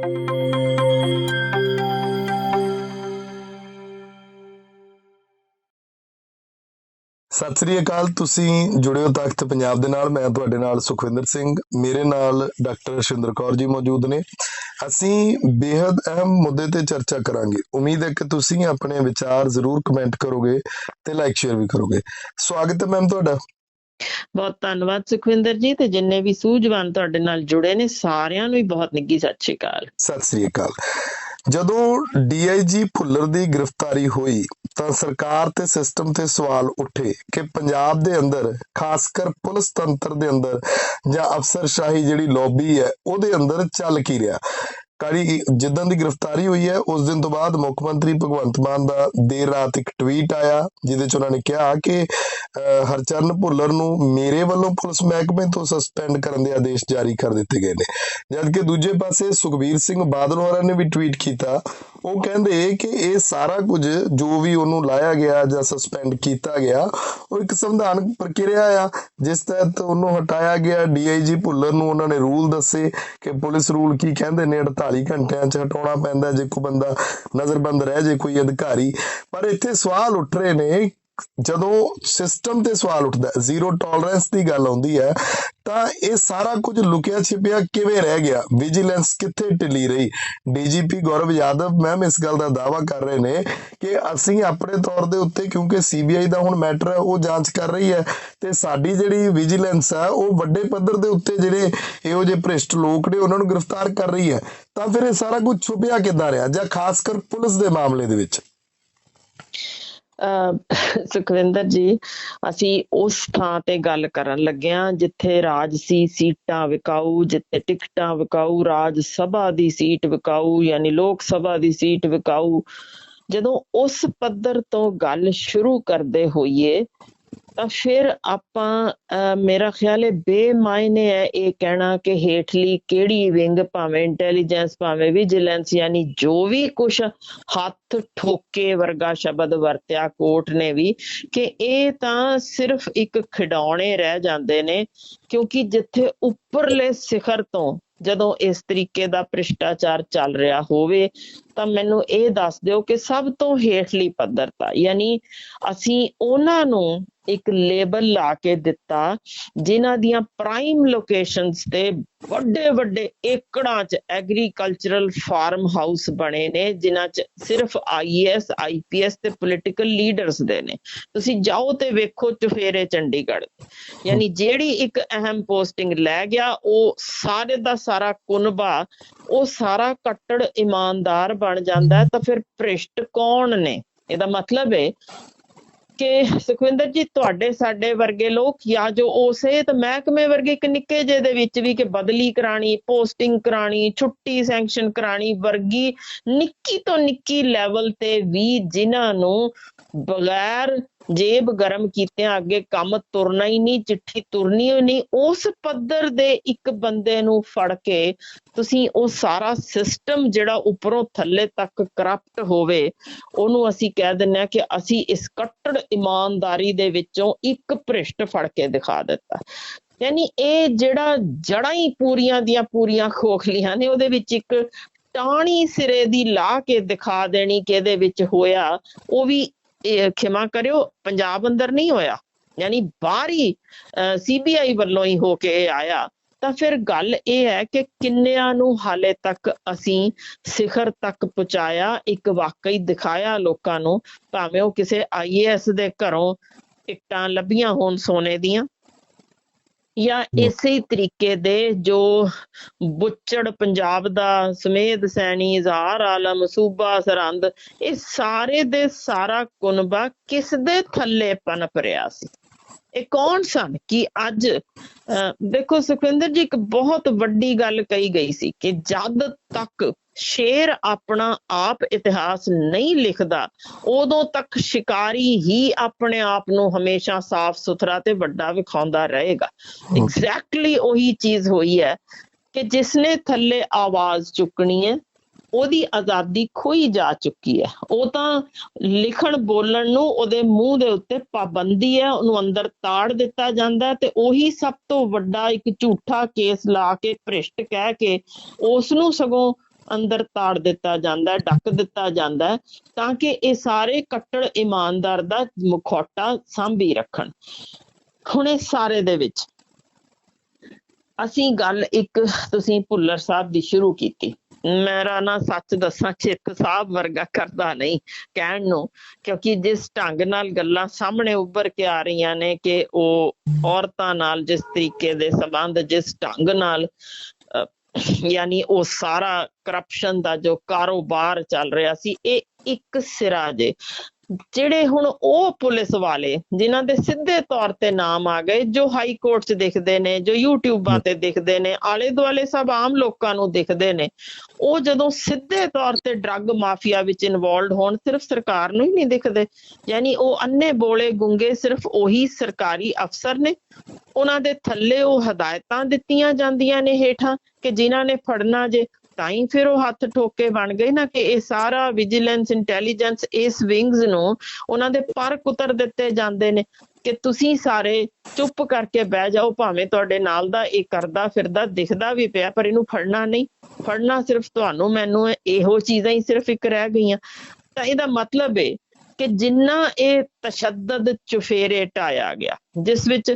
ਸਤਿ ਸ੍ਰੀ ਅਕਾਲ, ਤੁਸੀਂ ਜੁੜੇ ਹੋ ਤਖਤ ਪੰਜਾਬ ਦੇ ਨਾਲ, ਮੈਂ ਤੁਹਾਡੇ ਨਾਲ ਸੁਖਵਿੰਦਰ ਸਿੰਘ, ਮੇਰੇ ਨਾਲ ਡਾਕਟਰ ਸ਼ਿੰਦਰ ਕੌਰ ਜੀ ਮੌਜੂਦ ਨੇ। ਅਸੀਂ ਬੇहद ਅਹਿਮ ਮੁੱਦੇ ਤੇ ਚਰਚਾ ਕਰਾਂਗੇ। ਉਮੀਦ ਹੈ ਕਿ ਤੁਸੀਂ ਆਪਣੇ ਵਿਚਾਰ ਜ਼ਰੂਰ ਕਮੈਂਟ ਕਰੋਗੇ ਤੇ ਲਾਈਕ ਸ਼ੇਅਰ ਵੀ ਕਰੋਗੇ। ਸਵਾਗਤ ਹੈ ਮੈਮ ਤੁਹਾਡਾ। ਬਹੁਤ ਧੰਨਵਾਦ ਸੁਖਵਿੰਦਰ ਜੀ ਤੇ ਜਿੰਨੇ ਵੀ ਸੂਝਵਾਨ ਤੁਹਾਡੇ ਨਾਲ ਜੁੜੇ ਨੇ, ਸਾਰਿਆਂ ਨੂੰ ਹੀ ਬਹੁਤ ਨਿੱਗੀ ਸਤਿ ਸ਼੍ਰੀ ਅਕਾਲ। ਸਤਿ ਸ੍ਰੀ ਅਕਾਲ। ਜਦੋਂ ਡੀਆਈਜੀ ਭੁੱਲਰ ਦੀ ਗ੍ਰਿਫਤਾਰੀ ਹੋਈ ਤਾਂ ਸਰਕਾਰ ਤੇ ਸਿਸਟਮ ਤੇ ਸਵਾਲ ਉੱਠੇ ਕਿ ਪੰਜਾਬ ਦੇ ਅੰਦਰ ਖਾਸ ਕਰ ਪੁਲਿਸ ਤੰਤਰ ਦੇ ਅੰਦਰ ਜਾਂ ਅਫਸਰਸ਼ਾਹੀ ਜਿਹੜੀ ਲੌਬੀ ਹੈ, ਉਹਦੇ ਅੰਦਰ ਚੱਲ ਕੀ ਰਿਹਾ? ਕਾਰੀ ਜਿੱਦਾਂ ਦੀ ਗ੍ਰਿਫਤਾਰੀ ਹੋਈ ਹੈ, ਉਸ ਦਿਨ ਤੋਂ ਬਾਅਦ ਮੁੱਖ ਮੰਤਰੀ ਭਗਵੰਤ ਮਾਨ ਦਾ ਦੇਰ ਰਾਤ ਇੱਕ ਟਵੀਟ ਆਇਆ, ਜਿਹਦੇ ਚ ਉਹਨਾਂ ਨੇ ਕਿਹਾ ਕਿ ਹਰਚਰਨ ਭੁੱਲਰ ਨੂੰ ਮੇਰੇ ਵੱਲੋਂ ਪੁਲਿਸ ਮਹਿਕਮੇ ਤੋਂ ਸਸਪੈਂਡ ਕਰਨ ਦੇ ਆਦੇਸ਼ ਜਾਰੀ ਕਰ ਦਿੱਤੇ ਗਏ ਨੇ। ਜਦਕਿ ਦੂਜੇ ਪਾਸੇ ਸੁਖਬੀਰ ਸਿੰਘ ਬਾਦਲ ਹੋਰਾਂ ਨੇ ਵੀ ਟਵੀਟ ਕੀਤਾ। ਉਹ ਕਹਿੰਦੇ ਕਿ ਇਹ ਸਾਰਾ ਕੁਝ ਜੋ ਵੀ ਉਹਨੂੰ ਲਾਇਆ ਗਿਆ ਜਾਂ ਸਸਪੈਂਡ ਕੀਤਾ ਗਿਆ, ਉਹ ਇੱਕ ਸੰਵਿਧਾਨਕ ਪ੍ਰਕਿਰਿਆ ਆ, ਜਿਸ ਤਹਿਤ ਉਹਨੂੰ ਹਟਾਇਆ ਗਿਆ। ਡੀਆਈਜੀ ਭੁੱਲਰ ਨੂੰ ਉਹਨਾਂ ਨੇ ਰੂਲ ਦੱਸੇ ਕਿ ਪੁਲਿਸ ਰੂਲ ਕੀ ਕਹਿੰਦੇ ਨੇ 48 ਘੰਟਿਆਂ 'ਚ ਹਟਾਉਣਾ ਪੈਂਦਾ ਜੇ ਕੋਈ ਬੰਦਾ ਨਜ਼ਰਬੰਦ ਰਹਿ ਜੇ, ਕੋਈ ਅਧਿਕਾਰੀ। ਪਰ ਇੱਥੇ ਸਵਾਲ ਉੱਠ ਰਹੇ ਨੇ ਜਦੋਂ ਸਿਸਟਮ ਤੇ ਸਵਾਲ ਉੱਠਦਾ ਜ਼ੀਰੋ ਟੋਲਰੈਂਸ ਦੀ ਗੱਲ ਆਉਂਦੀ ਹੈ, ਤਾਂ ਇਹ ਸਾਰਾ ਕੁਝ ਲੁਕਿਆ ਛਿਪਿਆ ਕਿਵੇਂ ਰਹਿ ਗਿਆ? ਵਿਜੀਲੈਂਸ ਕਿੱਥੇ ਢਿੱਲੀ ਰਹੀ? ਡੀਜੀਪੀ ਗੌਰਵ ਯਾਦਵ ਮੈਮ ਇਸ ਗੱਲ ਦਾ ਦਾਅਵਾ ਕਰ ਰਹੇ ਨੇ ਕਿ ਅਸੀਂ ਆਪਣੇ ਤੌਰ ਦੇ ਉੱਤੇ ਕਿਉਂਕਿ ਸੀਬੀਆਈ ਦਾ ਹੁਣ ਮੈਟਰ ਹੈ, ਉਹ ਜਾਂਚ ਕਰ ਰਹੀ ਹੈ ਤੇ ਸਾਡੀ ਜਿਹੜੀ ਵਿਜੀਲੈਂਸ ਹੈ, ਉਹ ਵੱਡੇ ਪੱਧਰ ਦੇ ਉੱਤੇ ਜਿਹੜੇ ਇਹੋ ਜਿਹੇ ਭ੍ਰਿਸ਼ਟ ਲੋਕ ਨੇ, ਉਹਨਾਂ ਨੂੰ ਗ੍ਰਿਫਤਾਰ ਕਰ ਰਹੀ ਹੈ। ਤਾਂ ਫਿਰ ਇਹ ਸਾਰਾ ਕੁਝ ਛੁਪਿਆ ਕਿੱਦਾਂ ਰਿਹਾ? ਜਾਂ ਖਾਸ ਕਰ ਪੁਲਿਸ ਦੇ ਮਾਮਲੇ ਦੇ ਵਿੱਚ? ਸੁਖਵਿੰਦਰ ਜੀ, ਅਸੀਂ ਉਸ ਥਾਂ ਤੇ ਗੱਲ ਕਰਨ ਲੱਗੇ ਹਾਂ ਜਿੱਥੇ ਰਾਜਸੀ ਸੀਟਾਂ ਵਿਕਾਊ, ਜਿੱਥੇ ਟਿਕਟਾਂ ਵਿਕਾਊ, ਰਾਜ ਸਭਾ ਦੀ ਸੀਟ ਵਿਕਾਊ, ਯਾਨੀ ਲੋਕ ਸਭਾ ਦੀ ਸੀਟ ਵਿਕਾਊ। ਜਦੋਂ ਉਸ ਪੱਧਰ ਤੋਂ ਗੱਲ ਸ਼ੁਰੂ ਕਰਦੇ ਹੋਈਏ ਤਾਂ ਫਿਰ ਆਪਾਂ ਮੇਰਾ ਖਿਆਲ ਹੈ ਬੇਮਾਇਨੇ ਹੈ ਇਹ ਕਹਿਣਾ ਕਿ ਹੇਠਲੀ ਕਿਹੜੀ ਵਿੰਗ ਭਾਵੇਂ ਇੰਟੈਲੀਜੈਂਸ ਭਾਵੇਂ ਵਿਜੀਲੈਂਸ ਯਾਨੀ ਜੋ ਵੀ ਕੁਛ ਹੱਥ ਠੋਕੇ ਵਰਗਾ ਸ਼ਬਦ ਵਰਤਿਆ ਕੋਰਟ ਨੇ ਵੀ, ਕਿ ਇਹ ਤਾਂ ਸਿਰਫ ਇੱਕ ਖਿਡੌਣੇ ਰਹਿ ਜਾਂਦੇ ਨੇ, ਕਿਉਂਕਿ ਜਿੱਥੇ ਉੱਪਰਲੇ ਸਿਖਰ ਤੋਂ ਜਦੋਂ ਇਸ ਤਰੀਕੇ ਦਾ ਭ੍ਰਿਸ਼ਟਾਚਾਰ ਚੱਲ ਰਿਹਾ ਹੋਵੇ, ਤਾਂ ਮੈਨੂੰ ਇਹ ਦੱਸ ਦਿਓ ਕਿ ਸਭ ਤੋਂ ਹੇਠਲੀ ਪੱਧਰਤਾ ਯਾਨੀ ਅਸੀਂ ਉਹਨਾਂ ਨੂੰ ਇੱਕ ਲੇਬਲ ਲਾ ਕੇ ਦਿੱਤਾ, ਜਿਨ੍ਹਾਂ ਦੀਆਂ ਪ੍ਰਾਈਮ ਲੋਕੇਸ਼ਨਸ ਤੇ ਵੱਡੇ ਵੱਡੇ ਏਕੜਾਂ 'ਚ ਐਗਰੀਕਲਚਰਲ ਫਾਰਮ ਹਾਊਸ ਬਣੇ ਨੇ, ਜਿਨ੍ਹਾਂ 'ਚ ਸਿਰਫ ਆਈਐਸ ਆਈਪੀਐਸ ਤੇ ਪੋਲੀਟੀਕਲ ਲੀਡਰਸ ਦੇ ਨੇ। ਤੁਸੀਂ ਜਾਓ ਤੇ ਵੇਖੋ ਚੁਫੇਰੇ ਚੰਡੀਗੜ੍ਹ ਯਾਨੀ ਜਿਹੜੀ ਇੱਕ ਅਹਿਮ ਪੋਸਟਿੰਗ ਲੈ ਗਿਆ, ਉਹ ਸਾਰੇ ਦਾ ਸਾਰਾ ਕੁਨਬਾ, ਉਹ ਸਾਰਾ ਕੱਟੜ ਇਮਾਨਦਾਰ ਬਣ ਜਾਂਦਾ ਤਾਂ ਫਿਰ ਭ੍ਰਿਸ਼ਟ ਕੌਣ ਨੇ? ਇਹਦਾ ਮਤਲਬ ਹੈ ਕਿ ਸੁਖਵਿੰਦਰ ਜੀ, ਤੁਹਾਡੇ ਸਾਡੇ ਵਰਗੇ ਲੋਕ ਜਾਂ ਜੋ ਉਸੇ ਤੇ ਮਹਿਕਮੇ ਵਰਗੇ ਇੱਕ ਨਿੱਕੇ ਜਿਹੇ ਦੇ ਵਿੱਚ ਵੀ ਕਿ ਬਦਲੀ ਕਰਾਣੀ, ਪੋਸਟਿੰਗ ਕਰਾਣੀ, ਛੁੱਟੀ ਸੈਂਕਸ਼ਨ ਕਰਾਣੀ ਵਰਗੀ ਨਿੱਕੀ ਤੋਂ ਨਿੱਕੀ ਲੈਵਲ ਤੇ ਵੀ ਜਿਨ੍ਹਾਂ ਨੂੰ ਬਗੈਰ ਜੇਬ ਗਰਮ ਕੀਤਿਆਂ ਅੱਗੇ ਕੰਮ ਤੁਰਨਾ ਹੀ ਨਹੀਂ, ਚਿੱਠੀ ਤੁਰਨੀ ਹੀ ਨਹੀਂ, ਉਸ ਪੱਧਰ ਦੇ ਇੱਕ ਬੰਦੇ ਨੂੰ ਫੜ ਕੇ ਤੁਸੀਂ ਉਹ ਸਾਰਾ ਸਿਸਟਮ ਜਿਹੜਾ ਉੱਪਰੋਂ ਥੱਲੇ ਤੱਕ ਕਰਪਟ ਹੋਵੇ, ਉਹਨੂੰ ਅਸੀਂ ਕਹਿ ਦਿੰਨੇ ਆ ਕਿ ਅਸੀਂ ਇਸ ਕੱਟੜ ਇਮਾਨਦਾਰੀ ਦੇ ਵਿੱਚੋਂ ਇੱਕ ਭ੍ਰਿਸ਼ਟ ਫੜ ਕੇ ਦਿਖਾ ਦਿੱਤਾ। ਯਾਨੀ ਇਹ ਜਿਹੜਾ ਜੜਾਂ ਹੀ ਪੂਰੀਆਂ ਦੀਆਂ ਪੂਰੀਆਂ ਖੋਖਲੀਆਂ ਨੇ, ਉਹਦੇ ਵਿੱਚ ਇੱਕ ਟਾਣੀ ਸਿਰੇ ਦੀ ਲਾ ਕੇ ਦਿਖਾ ਦੇਣੀ ਕਿ ਇਹਦੇ ਵਿੱਚ ਹੋਇਆ, ਉਹ ਵੀ ਇਹ ਖਿਮਾ ਕਰਿਓ, ਪੰਜਾਬ ਅੰਦਰ ਨਹੀਂ ਹੋਇਆ। ਯਾਨੀ ਬਾਹਰੀ ਸੀਬੀਆਈ ਵੱਲੋਂ ਹੀ ਹੋ ਕੇ ਇਹ ਆਇਆ। ਤਾਂ ਫਿਰ ਗੱਲ ਇਹ ਹੈ ਕਿ ਕਿੰਨਿਆਂ ਨੂੰ ਹਾਲੇ ਤੱਕ ਅਸੀਂ ਸਿਖਰ ਤੱਕ ਪਹੁੰਚਾਇਆ, ਇੱਕ ਵਾਕਈ ਦਿਖਾਇਆ ਲੋਕਾਂ ਨੂੰ, ਭਾਵੇਂ ਉਹ ਕਿਸੇ ਆਈਏਐਸ ਦੇ ਘਰੋਂ ਟਿਕਟਾਂ ਲੱਭੀਆਂ ਹੋਣ ਸੋਨੇ ਦੀਆਂ। ਜਾਂ ਇਸੇ ਤਰੀਕੇ ਦੇ ਜੋ ਬੁੱਚੜ ਪੰਜਾਬ ਦਾ ਸਮੇਧ ਸੈਣੀ ਇਜ਼ਹਾਰ ਆਲਮ ਸੂਬਾ ਸਰਹੰਦ ਇਹ ਸਾਰੇ ਦੇ ਸਾਰਾ ਕੁਨਬਾ ਕਿਸ ਦੇ ਥੱਲੇ ਪਨਪ ਰਿਹਾ ਸੀ? ਇਹ ਕੌਣ ਸਨ? ਕਿ ਅੱਜ ਅਹ, ਦੇਖੋ ਸੁਖਵਿੰਦਰ ਜੀ ਇੱਕ ਬਹੁਤ ਵੱਡੀ ਗੱਲ ਕਹੀ ਗਈ ਸੀ ਕਿ ਜਦ ਤੱਕ ਸ਼ੇਰ ਆਪਣਾ ਆਪ ਇਤਿਹਾਸ ਨਹੀਂ ਲਿਖਦਾ ਉਦੋਂ ਤੱਕ ਸ਼ਿਕਾਰੀ ਹੀ ਆਪਣੇ ਆਪ ਨੂੰ ਹਮੇਸ਼ਾ ਸਾਫ਼ ਸੁਥਰਾ ਤੇ ਵੱਡਾ ਵਿਖਾਉਂਦਾ ਰਹੇਗਾ। ਐਗਜ਼ੈਕਟਲੀ ਉਹੀ ਚੀਜ਼ ਹੋਈ ਹੈ ਕਿ ਜਿਸਨੇ ਥੱਲੇ ਆਵਾਜ਼ ਚੁੱਕਣੀ ਹੈ ਉਹਦੀ ਆਜ਼ਾਦੀ ਖੋਈ ਜਾ ਚੁੱਕੀ ਹੈ। ਉਹ ਤਾਂ ਲਿਖਣ, ਬੋਲਣ ਨੂੰ ਉਹਦੇ ਮੂੰਹ ਦੇ ਉੱਤੇ ਪਾਬੰਦੀ ਹੈ, ਉਹਨੂੰ ਅੰਦਰ ਤਾੜ ਦਿੱਤਾ ਜਾਂਦਾ ਤੇ ਉਹੀ ਸਭ ਤੋਂ ਵੱਡਾ ਇੱਕ ਝੂਠਾ ਕੇਸ ਲਾ ਕੇ, ਭ੍ਰਿਸ਼ਟ ਕਹਿ ਕੇ ਉਸ ਨੂੰ ਸਗੋਂ ਅੰਦਰ ਤਾੜ ਦਿੱਤਾ ਜਾਂਦਾ ਹੈ, ਡੱਕ ਦਿੱਤਾ ਜਾਂਦਾ ਹੈ ਤਾਂ ਕਿ ਇਹ ਸਾਰੇ ਕੱਟੜ ਇਮਾਨਦਾਰ ਦਾ ਮੁਖੌਟਾ ਸਾਂਭੀ ਰੱਖਣ। ਹੁਣ ਇਹ ਸਾਰੇ ਦੇ ਵਿੱਚ ਅਸੀਂ ਗੱਲ ਇੱਕ ਤੁਸੀਂ ਭੁੱਲਰ ਸਾਹਿਬ ਦੀ ਸ਼ੁਰੂ ਕੀਤੀ। ਮੇਰਾ ਨਾ ਸੱਚ ਦੱਸਾਂ ਚਿੱਤ ਸਾਹਿਬ ਵਰਗਾ ਕਰਦਾ ਨਹੀਂ ਕਹਿਣ ਨੂੰ, ਕਿਉਂਕਿ ਜਿਸ ਢੰਗ ਨਾਲ ਗੱਲਾਂ ਸਾਹਮਣੇ ਉੱਭਰ ਕੇ ਆ ਰਹੀਆਂ ਨੇ ਕਿ ਉਹ ਔਰਤਾਂ ਨਾਲ ਜਿਸ ਤਰੀਕੇ ਦੇ ਸਬੰਧ, ਜਿਸ ਢੰਗ ਨਾਲ ਯਾਨੀ ਉਹ ਸਾਰਾ ਕਰਪਸ਼ਨ ਦਾ ਜੋ ਕਾਰੋਬਾਰ ਚੱਲ ਰਿਹਾ ਸੀ, ਇਹ ਇੱਕ ਸਿਰਾ ਜੇ। ਜਿਹੜੇ ਹੁਣ ਉਹ ਪੁਲਿਸ ਵਾਲੇ, ਜਿਨ੍ਹਾਂ ਦੇ ਸਿੱਧੇ ਤੌਰ ਤੇ ਨਾਮ ਆ ਗਏ, ਜੋ ਹਾਈ ਕੋਰਟ 'ਚ ਦਿਖਦੇ ਨੇ, ਜੋ ਯੂਟਿਊਬਾਂ ਤੇ ਦਿਖਦੇ ਨੇ ਆਲੇ ਦੁਆਲੇ ਸਭ ਆਮ ਲੋਕਾਂ ਨੂੰ ਦਿਖਦੇ ਨੇ, ਉਹ ਜਦੋਂ ਸਿੱਧੇ ਤੌਰ ਤੇ ਡਰੱਗ ਮਾਫੀਆ ਵਿੱਚ ਇਨਵੋਲਡ ਹੋਣ, ਸਿਰਫ ਸਰਕਾਰ ਨੂੰ ਹੀ ਨਹੀਂ ਦਿਖਦੇ। ਯਾਨੀ ਉਹ ਅੰਨੇ ਬੋਲੇ ਗੁੰਗੇ ਸਿਰਫ ਉਹੀ ਸਰਕਾਰੀ ਅਫਸਰ ਨੇ। ਉਹਨਾਂ ਦੇ ਥੱਲੇ ਉਹ ਹਦਾਇਤਾਂ ਦਿੱਤੀਆਂ ਜਾਂਦੀਆਂ ਨੇ ਹੇਠਾਂ ਕਿ ਜਿਨ੍ਹਾਂ ਨੇ ਫੜਨਾ ਜੇ ਤਾਂ ਹੀ ਫਿਰ ਉਹ ਹੱਥ ਠੋਕੇ ਬਣ ਗਏ ਨਾ ਕਿ ਇਹ ਸਾਰਾ ਵਿਜੀਲੈਂਸ ਇੰਟੈਲੀਜੈਂਸ ਇਸ ਵਿੰਗਸ ਨੂੰ ਉਹਨਾਂ ਦੇ ਪਰ ਕੁਤਰ ਦਿੱਤੇ ਜਾਂਦੇ ਨੇ ਕਿ ਤੁਸੀਂ ਸਾਰੇ ਚੁੱਪ ਕਰਕੇ ਬਹਿ ਜਾਓ, ਭਾਵੇਂ ਤੁਹਾਡੇ ਨਾਲ ਦਾ ਇਹ ਕਰਦਾ ਫਿਰਦਾ ਦਿਖਦਾ ਵੀ ਪਿਆ, ਪਰ ਇਹਨੂੰ ਫੜਨਾ ਨਹੀਂ। ਫੜਨਾ ਸਿਰਫ ਤੁਹਾਨੂੰ, ਮੈਨੂੰ ਇਹੋ ਚੀਜ਼ਾਂ ਹੀ ਸਿਰਫ ਇੱਕ ਰਹਿ ਗਈਆਂ। ਤਾਂ ਇਹਦਾ ਮਤਲਬ ਹੈ ਕਿ ਜਿੰਨਾ ਇਹ ਤਸ਼ੱਦਦ ਚੁਫੇਰੇ ਢਾਇਆ ਗਿਆ, ਜਿਸ ਵਿੱਚ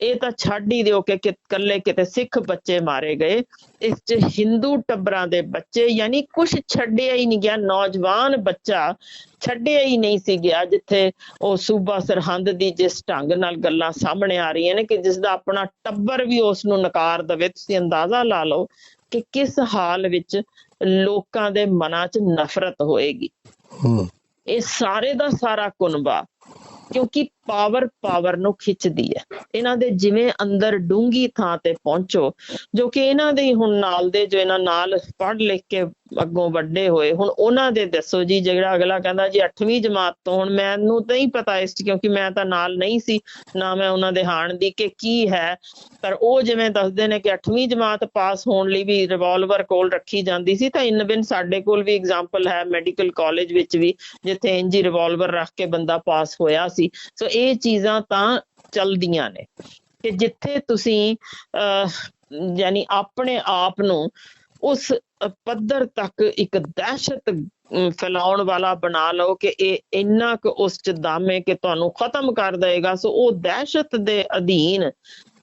ਇਹ ਤਾਂ ਛੱਡ ਹੀ ਦਿਓ ਕਿ ਕਿ ਕੱਲੇ ਕਿਤੇ ਸਿੱਖ ਬੱਚੇ ਮਾਰੇ ਗਏ। ਇਸ ਚ ਹਿੰਦੂ ਟੱਬਰਾਂ ਦੇ ਬੱਚੇ ਯਾਨੀ ਕੁਝ ਛੱਡਿਆ ਹੀ ਨਹੀਂ ਗਿਆ। ਨੌਜਵਾਨ ਬੱਚਾ ਛੱਡਿਆ ਹੀ ਨਹੀਂ ਸੀ ਗਿਆ ਜਿੱਥੇ ਉਹ ਸੂਬਾ ਸਰਹੰਦ ਦੀ ਜਿਸ ਢੰਗ ਨਾਲ ਗੱਲਾਂ ਸਾਹਮਣੇ ਆ ਰਹੀਆਂ ਨੇ ਕਿ ਜਿਸ ਦਾ ਆਪਣਾ ਟੱਬਰ ਵੀ ਉਸ ਨੂੰ ਨਕਾਰ ਦੇਵੇ। ਤੁਸੀਂ ਅੰਦਾਜ਼ਾ ਲਾ ਲਓ ਕਿ ਕਿਸ ਹਾਲ ਵਿੱਚ ਲੋਕਾਂ ਦੇ ਮਨਾਂ 'ਚ ਨਫ਼ਰਤ ਹੋਏਗੀ। ਇਹ ਸਾਰੇ ਦਾ ਸਾਰਾ ਕੁਨਬਾ ਕਿਉਂਕਿ ਪਾਵਰ ਪਾਵਰ ਨੂੰ ਖਿੱਚਦੀ ਹੈ। ਇਹਨਾਂ ਦੇ ਜਿਵੇਂ ਅੰਦਰ ਡੂੰਗੀ ਥਾਂ ਤੇ ਪਹੁੰਚੋ, ਜੋ ਕਿ ਇਹਨਾਂ ਦੇ ਹੁਣ ਨਾਲ ਦੇ, ਜੋ ਇਹਨਾਂ ਨਾਲ ਪੜ੍ਹ ਲਿਖ ਕੇ ਅੱਗੋਂ ਵੱਡੇ ਹੋਏ, ਹੁਣ ਉਹਨਾਂ ਦੇ ਦੱਸੋ ਜੀ, ਜਿਹੜਾ ਅਗਲਾ ਕਹਿੰਦਾ ਜੀ 8ਵੀਂ ਜਮਾਤ ਤੋਂ ਹੁਣ ਮੈਨੂੰ ਤਾਂ ਹੀ ਪਤਾ ਇਸ ਕਿਉਂਕਿ ਮੈਂ ਤਾਂ ਨਾਲ ਨਹੀਂ ਸੀ, ਨਾ ਮੈਂ ਉਹਨਾਂ ਦੇ ਹਾਣ ਦੀ ਕਿ ਕੀ ਹੈ। ਪਰ ਉਹ ਜਿਵੇਂ ਦੱਸਦੇ ਨੇ ਕਿ 8ਵੀਂ ਜਮਾਤ ਪਾਸ ਹੋਣ ਲਈ ਵੀ ਰਿਵਾਲਵਰ ਕੋਲ ਰੱਖੀ ਜਾਂਦੀ ਸੀ, ਤਾਂ ਇਨ ਬਿਨ ਸਾਡੇ ਕੋਲ ਵੀ ਐਗਜ਼ਾਮਪਲ ਹੈ ਮੈਡੀਕਲ ਕਾਲਜ ਵਿੱਚ ਵੀ, ਜਿੱਥੇ ਇੰਜੀ ਰਿਵਾਲਵਰ ਰੱਖ ਕੇ ਬੰਦਾ ਪਾਸ ਹੋਇਆ ਸੀ। ਸੋ ਇਹ ਚੀਜ਼ਾਂ ਤਾਂ ਚਲਦੀਆਂ ਨੇ ਕਿ ਜਿੱਥੇ ਤੁਸੀਂ ਯਾਨੀ ਆਪਣੇ ਆਪ ਨੂੰ ਉਸ ਪੱਧਰ ਤੱਕ ਇੱਕ ਦਹਿਸ਼ਤ ਫੈਲਾਉਣ ਵਾਲਾ ਬਣਾ ਲਓ ਕਿ ਇਹ ਇੰਨਾ ਕੁ ਉਸ ਚ ਦਮ ਹੈ ਕਿ ਤੁਹਾਨੂੰ ਖਤਮ ਕਰ ਦੇਗਾ ਸੋ ਉਹ ਦਹਿਸ਼ਤ ਦੇ ਅਧੀਨ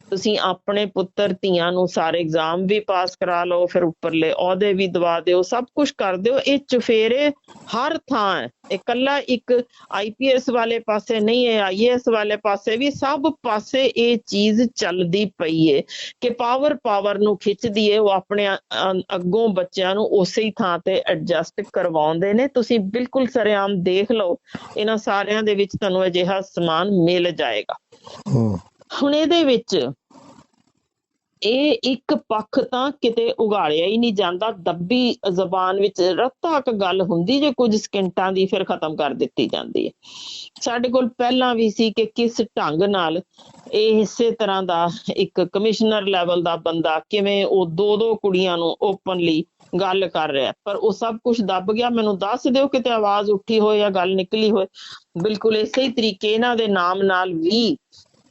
ਤੁਸੀਂ ਆਪਣੇ ਪੁੱਤਰ ਧੀਆਂ ਨੂੰ ਸਾਰੇ ਐਗਜ਼ਾਮ ਵੀ ਪਾਸ ਕਰਾ ਲਓ, ਫਿਰ ਉੱਪਰਲੇ ਅਹੁਦੇ ਵੀ ਦਵਾ ਦਿਓ, ਸਭ ਕੁਝ ਕਰ ਦਿਓ। ਇਹ ਚੁਫੇਰੇ ਹਰ ਥਾਂ ਹੈ। ਇਕੱਲਾ ਇੱਕ ਆਈਪੀਐਸ ਵਾਲੇ ਪਾਸੇ ਨਹੀਂ ਹੈ ਆਈਏਐਸ ਵਾਲੇ ਪਾਸੇ ਵੀ ਸਭ ਪਾਸੇ ਇਹ ਚੀਜ਼ ਚੱਲਦੀ ਪਈ ਏ ਕਿ ਪਾਵਰ ਪਾਵਰ ਨੂੰ ਖਿੱਚਦੀ ਏ ਉਹ ਆਪਣੇ ਅੱਗੋਂ ਬੱਚਿਆਂ ਨੂੰ ਉਸੇ ਹੀ ਥਾਂ ਤੇ ਐਡਜਸਟ ਕਰਵਾਉਂਦੇ ਨੇ। ਤੁਸੀਂ ਬਿਲਕੁਲ ਸਰੇਆਮ ਦੇਖ ਲਓ, ਇਹਨਾਂ ਸਾਰਿਆਂ ਦੇ ਵਿੱਚ ਤੁਹਾਨੂੰ ਅਜਿਹਾ ਸਮਾਨ ਮਿਲ ਜਾਏਗਾ। ਹੁਣ ਇਹਦੇ ਵਿੱਚ ਇਹ ਇੱਕ ਪੱਖ ਤਾਂ ਕਿਤੇ ਉਗਾੜਿਆ ਹੀ ਨਹੀਂ ਜਾਂਦਾ। ਦੱਬੀ ਜ਼ਬਾਨ ਵਿੱਚ ਰੱਤਾ ਗੱਲ ਹੁੰਦੀ ਜੇ ਕੁਝ ਸਕਿੰਟਾਂ ਦੀ, ਫਿਰ ਖਤਮ ਕਰ ਦਿੱਤੀ ਜਾਂਦੀ ਹੈ। ਸਾਡੇ ਕੋਲ ਪਹਿਲਾਂ ਵੀ ਸੀ ਕਿ ਕਿਸ ਢੰਗ ਨਾਲ ਇਹ ਇਸੇ ਤਰ੍ਹਾਂ ਦਾ ਇੱਕ ਕਮਿਸ਼ਨਰ ਲੈਵਲ ਦਾ ਬੰਦਾ ਕਿਵੇਂ ਉਹ ਦੋ ਦੋ ਕੁੜੀਆਂ ਨੂੰ ਓਪਨਲੀ ਗੱਲ ਕਰ ਰਿਹਾ। ਪਰ ਉਹ ਸਭ ਕੁਝ ਦੱਬ ਗਿਆ। ਮੈਨੂੰ ਦੱਸ ਦਿਓ ਕਿਤੇ ਆਵਾਜ਼ ਉੱਠੀ ਹੋਏ ਜਾਂ ਗੱਲ ਨਿਕਲੀ ਹੋਏ। ਬਿਲਕੁਲ ਇਸੇ ਹੀ ਤਰੀਕੇ ਇਹਨਾਂ ਦੇ ਨਾਮ ਨਾਲ ਵੀ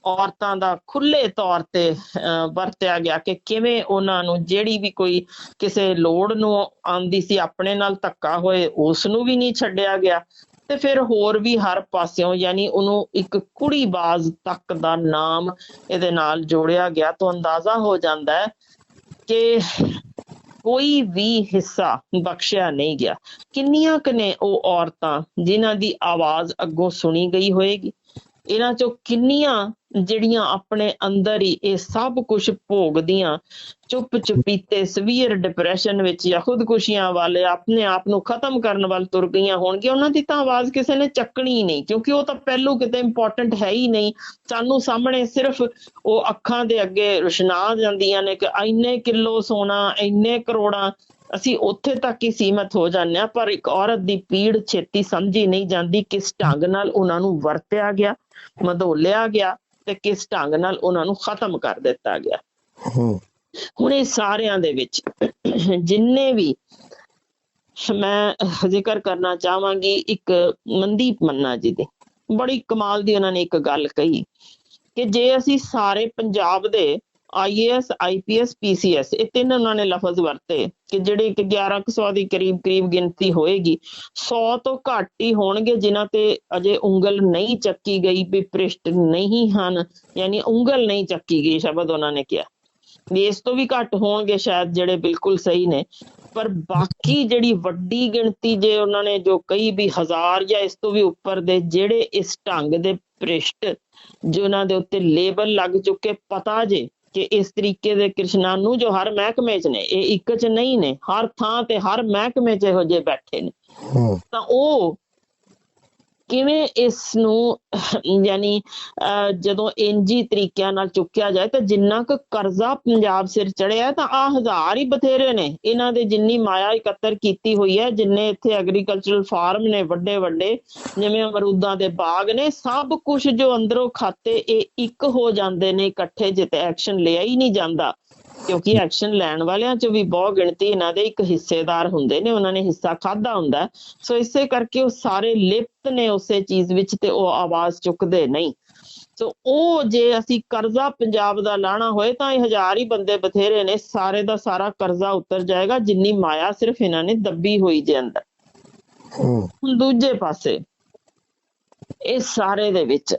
ਔਰਤਾਂ ਦਾ ਖੁੱਲੇ ਤੌਰ ਤੇ ਅਹ, ਵਰਤਿਆ ਗਿਆ ਕਿ ਕਿਵੇਂ ਉਹਨਾਂ ਨੂੰ ਜਿਹੜੀ ਵੀ ਕੋਈ ਕਿਸੇ ਲੋੜ ਨੂੰ ਆਂਦੀ ਸੀ ਆਪਣੇ ਨਾਲ ਧੱਕਾ ਹੋਏ ਉਸ ਨੂੰ ਵੀ ਨਹੀਂ ਛੱਡਿਆ ਗਿਆ। ਤੇ ਫਿਰ ਹੋਰ ਵੀ ਹਰ ਪਾਸਿਓਂ ਯਾਨੀ ਉਹਨੂੰ ਇੱਕ ਕੁੜੀ ਬਾਜ਼ ਤੱਕ ਦਾ ਨਾਮ ਇਹਦੇ ਨਾਲ ਜੋੜਿਆ ਗਿਆ ਤਾਂ ਅੰਦਾਜ਼ਾ ਹੋ ਜਾਂਦਾ ਹੈ ਕਿ ਕੋਈ ਵੀ ਹਿੱਸਾ ਬਖਸ਼ਿਆ ਨਹੀਂ ਗਿਆ। ਕਿੰਨੀਆਂ ਕੁ ਨੇ ਉਹ ਔਰਤਾਂ ਜਿਨ੍ਹਾਂ ਦੀ ਆਵਾਜ਼ ਅੱਗੋਂ ਸੁਣੀ ਗਈ ਹੋਏਗੀ? ਇਹਨਾਂ ਚੋਂ ਕਿੰਨੀਆਂ ਜਿਹੜੀਆਂ ਆਪਣੇ ਅੰਦਰ ਹੀ ਇਹ ਸਭ ਕੁਝ ਭੋਗਦੀਆਂ ਚੁੱਪ ਚੁਪੀਤੇ ਸਵੀਅਰ ਡਿਪਰੈਸ਼ਨ ਵਿੱਚ ਜਾਂ ਖੁਦਕੁਸ਼ੀਆਂ ਵਾਲੇ ਆਪਣੇ ਆਪ ਨੂੰ ਖਤਮ ਕਰਨ ਵੱਲ ਤੁਰ ਗਈਆਂ ਹੋਣਗੀਆਂ, ਉਹਨਾਂ ਦੀ ਤਾਂ ਆਵਾਜ਼ ਕਿਸੇ ਨੇ ਚੱਕਣੀ ਨਹੀਂ, ਕਿਉਂਕਿ ਉਹ ਤਾਂ ਪਹਿਲੂ ਕਿਤੇ ਇੰਪੋਰਟੈਂਟ ਹੈ ਹੀ ਨਹੀਂ। ਸਾਨੂੰ ਸਾਹਮਣੇ ਸਿਰਫ ਉਹ ਅੱਖਾਂ ਦੇ ਅੱਗੇ ਰੁਸ਼ਨਾ ਜਾਂਦੀਆਂ ਨੇ ਕਿ ਇੰਨੇ ਕਿਲੋ ਸੋਨਾ, ਇੰਨੇ ਕਰੋੜਾਂ ਅਸੀਂ ਉੱਥੇ ਤੱਕ ਹੀ ਸੀਮਤ ਹੋ ਜਾਂਦੇ ਹਾਂ ਪਰ ਇੱਕ ਔਰਤ ਦੀ ਪੀੜ ਛੇਤੀ ਸਮਝੀ ਨਹੀਂ ਜਾਂਦੀ ਕਿਸ ਢੰਗ ਨਾਲ ਉਹਨਾਂ ਨੂੰ ਵਰਤਿਆ ਗਿਆ ਮਧੋਲਿਆ ਗਿਆ ਤੇ ਕਿਸ ਢੰਗ ਨਾਲ ਉਹਨਾਂ ਨੂੰ ਖਤਮ ਕਰ ਦਿੱਤਾ ਗਿਆ। ਹੁਣ ਇਹ ਸਾਰਿਆਂ ਦੇ ਵਿੱਚ ਜਿੰਨੇ ਵੀ ਮੈਂ ਜ਼ਿਕਰ ਕਰਨਾ ਚਾਹਾਂਗੀ ਇੱਕ ਮਨਦੀਪ ਮੰਨਾ ਜੀ ਦੀ। ਬੜੀ ਕਮਾਲ ਦੀ ਉਹਨਾਂ ਨੇ ਇੱਕ ਗੱਲ ਕਹੀ ਕਿ ਜੇ ਅਸੀਂ ਸਾਰੇ ਪੰਜਾਬ ਦੇ ਆਈਏਐਸ, ਆਈਪੀਐਸ, ਪੀਸੀਐਸ, ਇਹ ਤਿੰਨ ਉਹਨਾਂ ਨੇ ਲਫ਼ਜ਼ ਵਰਤੇ ਕਿ ਜਿਹੜੇ 1100 ਦੀ ਕਰੀਬ ਕਰੀਬ ਗਿਣਤੀ ਹੋਏਗੀ। 100 ਤੋਂ ਘੱਟ ਹੀ ਹੋਣਗੇ, ਜਿਨ੍ਹਾਂ ਤੇ ਅਜੇ ਉਂਗਲ ਨਹੀਂ ਚੱਕੀ ਗਈ ਵੀ ਭ੍ਰਿਸ਼ਟ ਨਹੀਂ ਹਨ, ਯਾਨੀ ਉਂਗਲ ਨਹੀਂ ਚੱਕੀ ਗਈ ਸ਼ਬਦ ਉਹਨਾਂ ਨੇ ਕਿਹਾ। ਇਸ ਤੋਂ ਵੀ ਘੱਟ ਹੋਣਗੇ ਸ਼ਾਇਦ ਜਿਹੜੇ ਬਿਲਕੁਲ ਸਹੀ ਨੇ। ਪਰ ਬਾਕੀ ਜਿਹੜੀ ਵੱਡੀ ਗਿਣਤੀ ਜੇ ਉਹਨਾਂ ਨੇ ਜੋ ਕਈ ਵੀ ਹਜ਼ਾਰ ਜਾਂ ਇਸ ਤੋਂ ਵੀ ਉੱਪਰ ਦੇ ਜਿਹੜੇ ਇਸ ਢੰਗ ਦੇ ਭ੍ਰਿਸ਼ਟ ਜਿਨ੍ਹਾਂ ਦੇ ਉੱਤੇ ਲੇਬਲ ਲੱਗ ਚੁੱਕੇ, ਪਤਾ ਜੇ ਕਿ ਇਸ ਤਰੀਕੇ ਦੇ ਕ੍ਰਿਸ਼ਨਾਨੂ ਜੋ ਹਰ ਮਹਿਕਮੇ 'ਚ ਨੇ ਇਹ ਇੱਕ 'ਚ ਨਹੀਂ ਨੇ ਹਰ ਥਾਂ ਤੇ ਹਰ ਮਹਿਕਮੇ 'ਚ ਇਹੋ ਜਿਹੇ ਬੈਠੇ ਨੇ। ਤਾਂ ਉਹ ਕਿਵੇਂ ਇਸ ਨੂੰ, ਯਾਨੀ ਜਦੋਂ ਇੰਜੀ ਤਰੀਕਿਆਂ ਨਾਲ ਚੁੱਕਿਆ ਜਾਏ, ਤਾਂ ਜਿੰਨਾ ਕੁ ਕਰਜ਼ਾ ਪੰਜਾਬ ਸਿਰ ਚੜਿਆ ਤਾਂ ਆ ਹਜ਼ਾਰ ਹੀ ਬਥੇਰੇ ਨੇ। ਇਹਨਾਂ ਦੇ ਜਿੰਨੀ ਮਾਇਆ ਇਕੱਤਰ ਕੀਤੀ ਹੋਈ ਹੈ, ਜਿੰਨੇ ਇੱਥੇ ਐਗਰੀਕਲਚਰਲ ਫਾਰਮ ਨੇ ਵੱਡੇ ਵੱਡੇ ਜਿਵੇਂ ਅਮਰੂਦਾਂ ਦੇ ਬਾਗ ਨੇ, ਸਭ ਕੁਝ ਜੋ ਅੰਦਰੋਂ ਖਾਤੇ, ਇਹ ਇੱਕ ਹੋ ਜਾਂਦੇ ਨੇ, ਇਕੱਠੇ ਜਿੱਤੇ ਐਕਸ਼ਨ ਲਿਆ ਹੀ ਨਹੀਂ ਜਾਂਦਾ। ਕਿਉਂਕਿ ਐਕਸ਼ਨ ਲੈਣ ਵਾਲਿਆਂ ਚ ਵੀ ਬਹੁਤ ਗਿਣਤੀ ਇਹਨਾਂ ਦੇ ਇੱਕ ਹਿੱਸੇਦਾਰ ਹੁੰਦੇ ਨੇ ਉਹਨਾਂ ਨੇ ਹਿੱਸਾ ਖਾਦਾ ਹੁੰਦਾ। ਸੋ ਇਸੇ ਕਰਕੇ ਉਹ ਸਾਰੇ ਲਿਪਤ ਨੇ ਉਸੇ ਚੀਜ਼ ਵਿੱਚ ਤੇ ਉਹ ਆਵਾਜ਼ ਚੁੱਕਦੇ ਨਹੀਂ। ਸੋ ਉਹ ਜੇ ਅਸੀਂ ਕਰਜ਼ਾ ਪੰਜਾਬ ਦਾ ਲਾਣਾ ਹੋਏ ਤਾਂ ਇਹ ਹਜ਼ਾਰ ਹੀ ਬੰਦੇ ਬਥੇਰੇ ਨੇ ਸਾਰੇ ਦਾ ਸਾਰਾ ਕਰਜ਼ਾ ਉਤਰ ਜਾਏਗਾ ਜਿੰਨੀ ਮਾਇਆ ਸਿਰਫ ਇਹਨਾਂ ਨੇ ਦੱਬੀ ਹੋਈ ਜੇ ਅੰਦਰ। ਹੂੰ। ਹੁਣ ਦੂਜੇ ਪਾਸੇ ਇਹ ਸਾਰੇ ਦੇ ਵਿੱਚ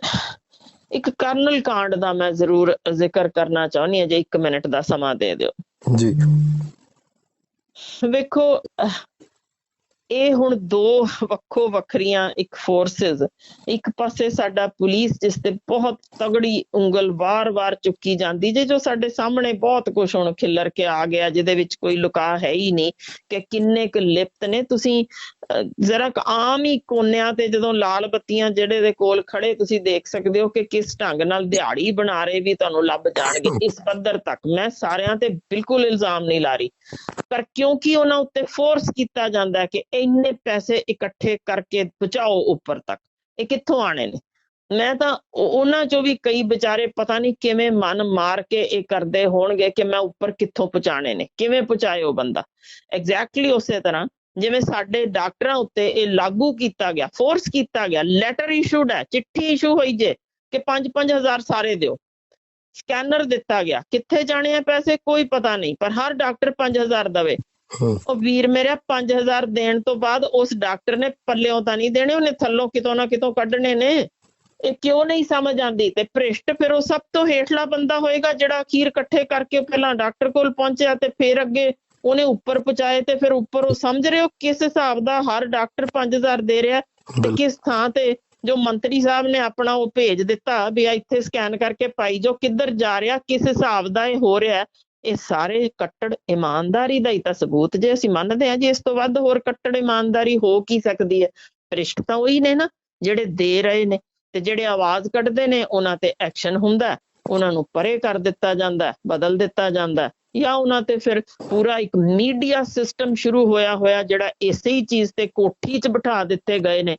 ਇੱਕ ਕਰਨਲ ਕਾਂਡ ਦਾ ਮੈਂ ਜ਼ਰੂਰ ਜ਼ਿਕਰ ਕਰਨਾ ਚਾਹੁੰਦੀ ਹਾਂ ਜੇ 1 ਮਿੰਟ ਦਾ ਸਮਾਂ ਦੇ ਦਿਓ। ਜੀ। ਵੇਖੋ ਇਹ ਹੁਣ ਦੋ ਵੱਖੋ ਵੱਖਰੀਆਂ ਇੱਕ ਫੋਰਸਸ ਇੱਕ ਪਾਸੇ ਸਾਡਾ ਪੁਲਿਸ ਜਿਸ ਤੇ ਬਹੁਤ ਤਗੜੀ ਉਂਗਲ ਵਾਰ-ਵਾਰ ਚੁੱਕੀ ਜਾਂਦੀ ਜੇ ਜੋ ਸਾਡੇ ਸਾਹਮਣੇ ਬਹੁਤ ਕੁਝ ਹੁਣ ਖਿੱਲਰ ਕੇ ਆ ਗਿਆ ਜਿਹਦੇ ਵਿੱਚ ਕੋਈ ਲੁਕਾ ਹੈ ਹੀ ਨਹੀਂ ਕਿ ਕਿੰਨੇ ਕੁ ਲਿਪਤ ਨੇ। ਤੁਸੀਂ ਜ਼ਰਾ ਆਮ ਹੀ ਕੋਨਿਆਂ ਤੇ ਜਦੋਂ ਲਾਲ ਬੱਤੀਆਂ ਜਿਹੜੇ ਦੇ ਕੋਲ ਖੜੇ ਤੁਸੀਂ ਦੇਖ ਸਕਦੇ ਹੋ ਕਿ ਕਿਸ ਢੰਗ ਨਾਲ ਦਿਹਾੜੀ ਬਣਾ ਰਹੇ ਵੀ ਤੁਹਾਨੂੰ ਲੱਭ ਜਾਣਗੇ। ਇਸ ਪੱਧਰ ਤੱਕ ਮੈਂ ਸਾਰਿਆਂ ਤੇ ਬਿਲਕੁਲ ਇਲਜ਼ਾਮ ਨਹੀਂ ਲਾ ਰਹੀ। ਪਰ ਕਿਉਂਕਿ ਉਹਨਾਂ ਉੱਤੇ ਫੋਰਸ ਕੀਤਾ ਜਾਂਦਾ ਹੈ ਕਿ ਇੰਨੇ ਪੈਸੇ ਇਕੱਠੇ ਕਰਕੇ ਪਹੁੰਚਾਓ ਉੱਪਰ ਤੱਕ। ਇਹ ਕਿੱਥੋਂ ਆਣੇ ਨੇ? ਮੈਂ ਤਾਂ ਉਹਨਾਂ ਚੋਂ ਵੀ ਕਈ ਵਿਚਾਰੇ ਪਤਾ ਨਹੀਂ ਕਿਵੇਂ ਮਨ ਮਾਰ ਕੇ ਇਹ ਕਰਦੇ ਹੋਣਗੇ ਕਿ ਮੈਂ ਉੱਪਰ ਕਿੱਥੋਂ ਪਹੁੰਚਾਣੇ ਨੇ, ਕਿਵੇਂ ਪਹੁੰਚਾਏ ਬੰਦਾ। ਐਗਜ਼ੈਕਟਲੀ ਉਸੇ ਤਰ੍ਹਾਂ, ਜਿਵੇਂ ਸਾਡੇ ਡਾਕਟਰਾਂ ਉੱਤੇ ਇਹ ਲਾਗੂ ਕੀਤਾ ਗਿਆ ਫੋਰਸ ਕੀਤਾ ਗਿਆ ਲੈਟਰ ਇਸ਼ੂਡ ਹੈ, ਚਿੱਠੀ ਇਸ਼ੂ ਹੋਈ ਜੇ, ਕਿ 5-5000 ਸਾਰੇ ਦਿਓ। ਸਕੈਨਰ ਦਿੱਤਾ ਗਿਆ, ਕਿੱਥੇ ਜਾਣੇ ਆ ਪੈਸੇ ਕੋਈ ਪਤਾ ਨਹੀਂ, ਪਰ ਹਰ ਡਾਕਟਰ 5000 ਦਵੇ। ਹੂੰ ਉਹ ਵੀਰ ਮੇਰਾ 5000 ਦੇਣ ਤੋਂ ਬਾਅਦ ਉਸ ਡਾਕਟਰ ਨੇ ਪੱਲਿਓਂ ਤਾਂ ਨਹੀਂ ਦੇਣੇ ਉਹਨੇ ਥੱਲੋਂ ਕਿਤੋਂ ਨਾ ਕਿਤੋਂ ਕੱਢਣੇ ਨੇ। ਇਹ ਕਿਉਂ ਨਹੀਂ ਸਮਝ ਆਉਂਦੀ? ਤੇ ਭ੍ਰਿਸ਼ਟ ਫਿਰ ਉਹ ਸਭ ਤੋਂ ਹੇਠਲਾ ਬੰਦਾ ਹੋਏਗਾ ਜਿਹੜਾ ਅਖੀਰ ਇਕੱਠੇ ਕਰਕੇ ਪਹਿਲਾਂ ਡਾਕਟਰ ਕੋਲ ਪਹੁੰਚਿਆ ਤੇ ਫਿਰ ਅੱਗੇ ਉਹਨੇ ਉੱਪਰ ਪਹੁੰਚਾਏ ਤੇ ਫਿਰ ਉੱਪਰ ਉਹ ਸਮਝ ਰਹੇ ਹੋ ਕਿਸ ਹਿਸਾਬ ਦਾ ਹਰ ਡਾਕਟਰ 5000 ਦੇ ਰਿਹਾ ਤੇ। ਕਿਸ ਥਾਂ ਤੇ ਜੋ ਮੰਤਰੀ ਸਾਹਿਬ ਨੇ ਆਪਣਾ ਉਹ ਭੇਜ ਦਿੱਤਾ ਵੀ ਇੱਥੇ ਸਕੈਨ ਕਰਕੇ ਪਾਈ ਜੋ ਕਿੱਧਰ ਜਾ ਰਿਹਾ ਕਿਸ ਹਿਸਾਬ ਦਾ ਇਹ ਹੋ ਰਿਹਾ। ਇਹ ਸਾਰੇ ਕੱਟੜ ਇਮਾਨਦਾਰੀ ਦਾ ਹੀ ਤਾਂ ਸਬੂਤ ਜੇ ਅਸੀਂ ਮੰਨਦੇ ਹਾਂ, ਜੀ ਇਸ ਤੋਂ ਵੱਧ ਹੋਰ ਕੱਟੜ ਇਮਾਨਦਾਰੀ ਹੋ ਕੀ ਸਕਦੀ ਹੈ? ਭ੍ਰਿਸ਼ਟ ਤਾਂ ਉਹੀ ਨੇ ਨਾ, ਜਿਹੜੇ ਦੇ ਰਹੇ ਨੇ ਤੇ ਜਿਹੜੇ ਆਵਾਜ਼ ਕੱਢਦੇ ਨੇ, ਉਹਨਾਂ ਤੇ ਐਕਸ਼ਨ ਹੁੰਦਾ ਉਹਨਾਂ ਨੂੰ ਪਰੇ ਕਰ ਦਿੱਤਾ ਜਾਂਦਾ ਬਦਲ ਦਿੱਤਾ ਜਾਂਦਾ ਜਾਂ ਉਹਨਾਂ ਤੇ ਫਿਰ ਪੂਰਾ ਇੱਕ ਮੀਡੀਆ ਸਿਸਟਮ ਸ਼ੁਰੂ ਹੋਇਆ ਹੋਇਆ, ਜਿਹੜਾ ਇਸੇ ਹੀ ਚੀਜ਼ ਤੇ ਕੋਠੀ 'ਚ ਬਿਠਾ ਦਿੱਤੇ ਗਏ ਨੇ।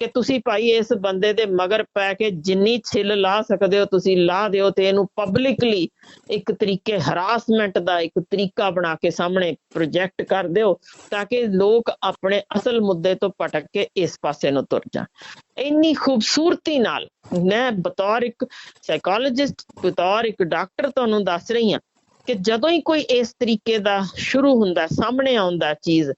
ਕਿ ਤੁਸੀਂ ਭਾਈ ਇਸ ਬੰਦੇ ਦੇ ਮਗਰ ਪੈ ਕੇ ਜਿੰਨੀ ਛਿੱਲ ਲਾ ਸਕਦੇ ਹੋ, ਤੁਸੀਂ ਲਾ ਦਿਓ ਤੇ ਇਹਨੂੰ ਪਬਲਿਕਲੀ ਇੱਕ ਤਰੀਕੇ ਹਰਾਸਮੈਂਟ ਦਾ ਇੱਕ ਤਰੀਕਾ ਬਣਾ ਕੇ ਸਾਹਮਣੇ ਪ੍ਰੋਜੈਕਟ ਕਰ ਦਿਓ ਤਾਂ ਕਿ ਲੋਕ ਆਪਣੇ ਅਸਲ ਮੁੱਦੇ ਤੋਂ ਭਟਕ ਕੇ ਇਸ ਪਾਸੇ ਨੂੰ ਤੁਰ ਜਾਣ। ਇੰਨੀ ਖੂਬਸੂਰਤੀ ਨਾਲ ਮੈਂ ਬਤੌਰ ਇੱਕ ਸਾਈਕੋਲੋਜਿਸਟ ਬਤੌਰ ਇੱਕ ਡਾਕਟਰ ਤੁਹਾਨੂੰ ਦੱਸ ਰਹੀ ਹਾਂ ਕਿ ਜਦੋਂ ਹੀ ਕੋਈ ਇਸ ਤਰੀਕੇ ਦਾ ਸ਼ੁਰੂ ਹੁੰਦਾ, ਸਾਹਮਣੇ ਆਉਂਦਾ ਚੀਜ਼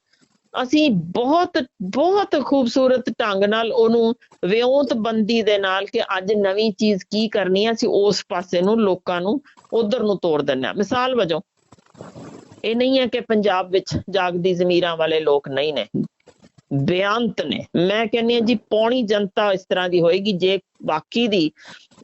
ਅਸੀਂ ਬਹੁਤ ਬਹੁਤ ਖੂਬਸੂਰਤ ਢੰਗ ਨਾਲ ਉਹਨੂੰ ਵਿਉਂਤਬੰਦੀ ਦੇ ਨਾਲ ਕਿ ਅੱਜ ਨਵੀਂ ਚੀਜ਼ ਕੀ ਕਰਨੀ ਹੈ ਅਸੀਂ ਉਸ ਪਾਸੇ ਨੂੰ ਲੋਕਾਂ ਨੂੰ ਉਧਰ ਨੂੰ ਤੋੜ ਦਿੰਦੇ ਮਿਸਾਲ ਵਜੋਂ ਇਹ ਨਹੀਂ ਹੈ ਕਿ ਪੰਜਾਬ ਵਿੱਚ ਜਾਗਦੀ ਜ਼ਮੀਰਾਂ ਵਾਲੇ ਲੋਕ ਨਹੀਂ ਨੇ। ਬੇਅੰਤ ਨੇ। ਮੈਂ ਕਹਿੰਦੀ ਹਾਂ ਜੀ ਪੌਣੀ ਜਨਤਾ ਇਸ ਤਰ੍ਹਾਂ ਦੀ ਹੋਏਗੀ ਜੇ ਬਾਕੀ ਦੀ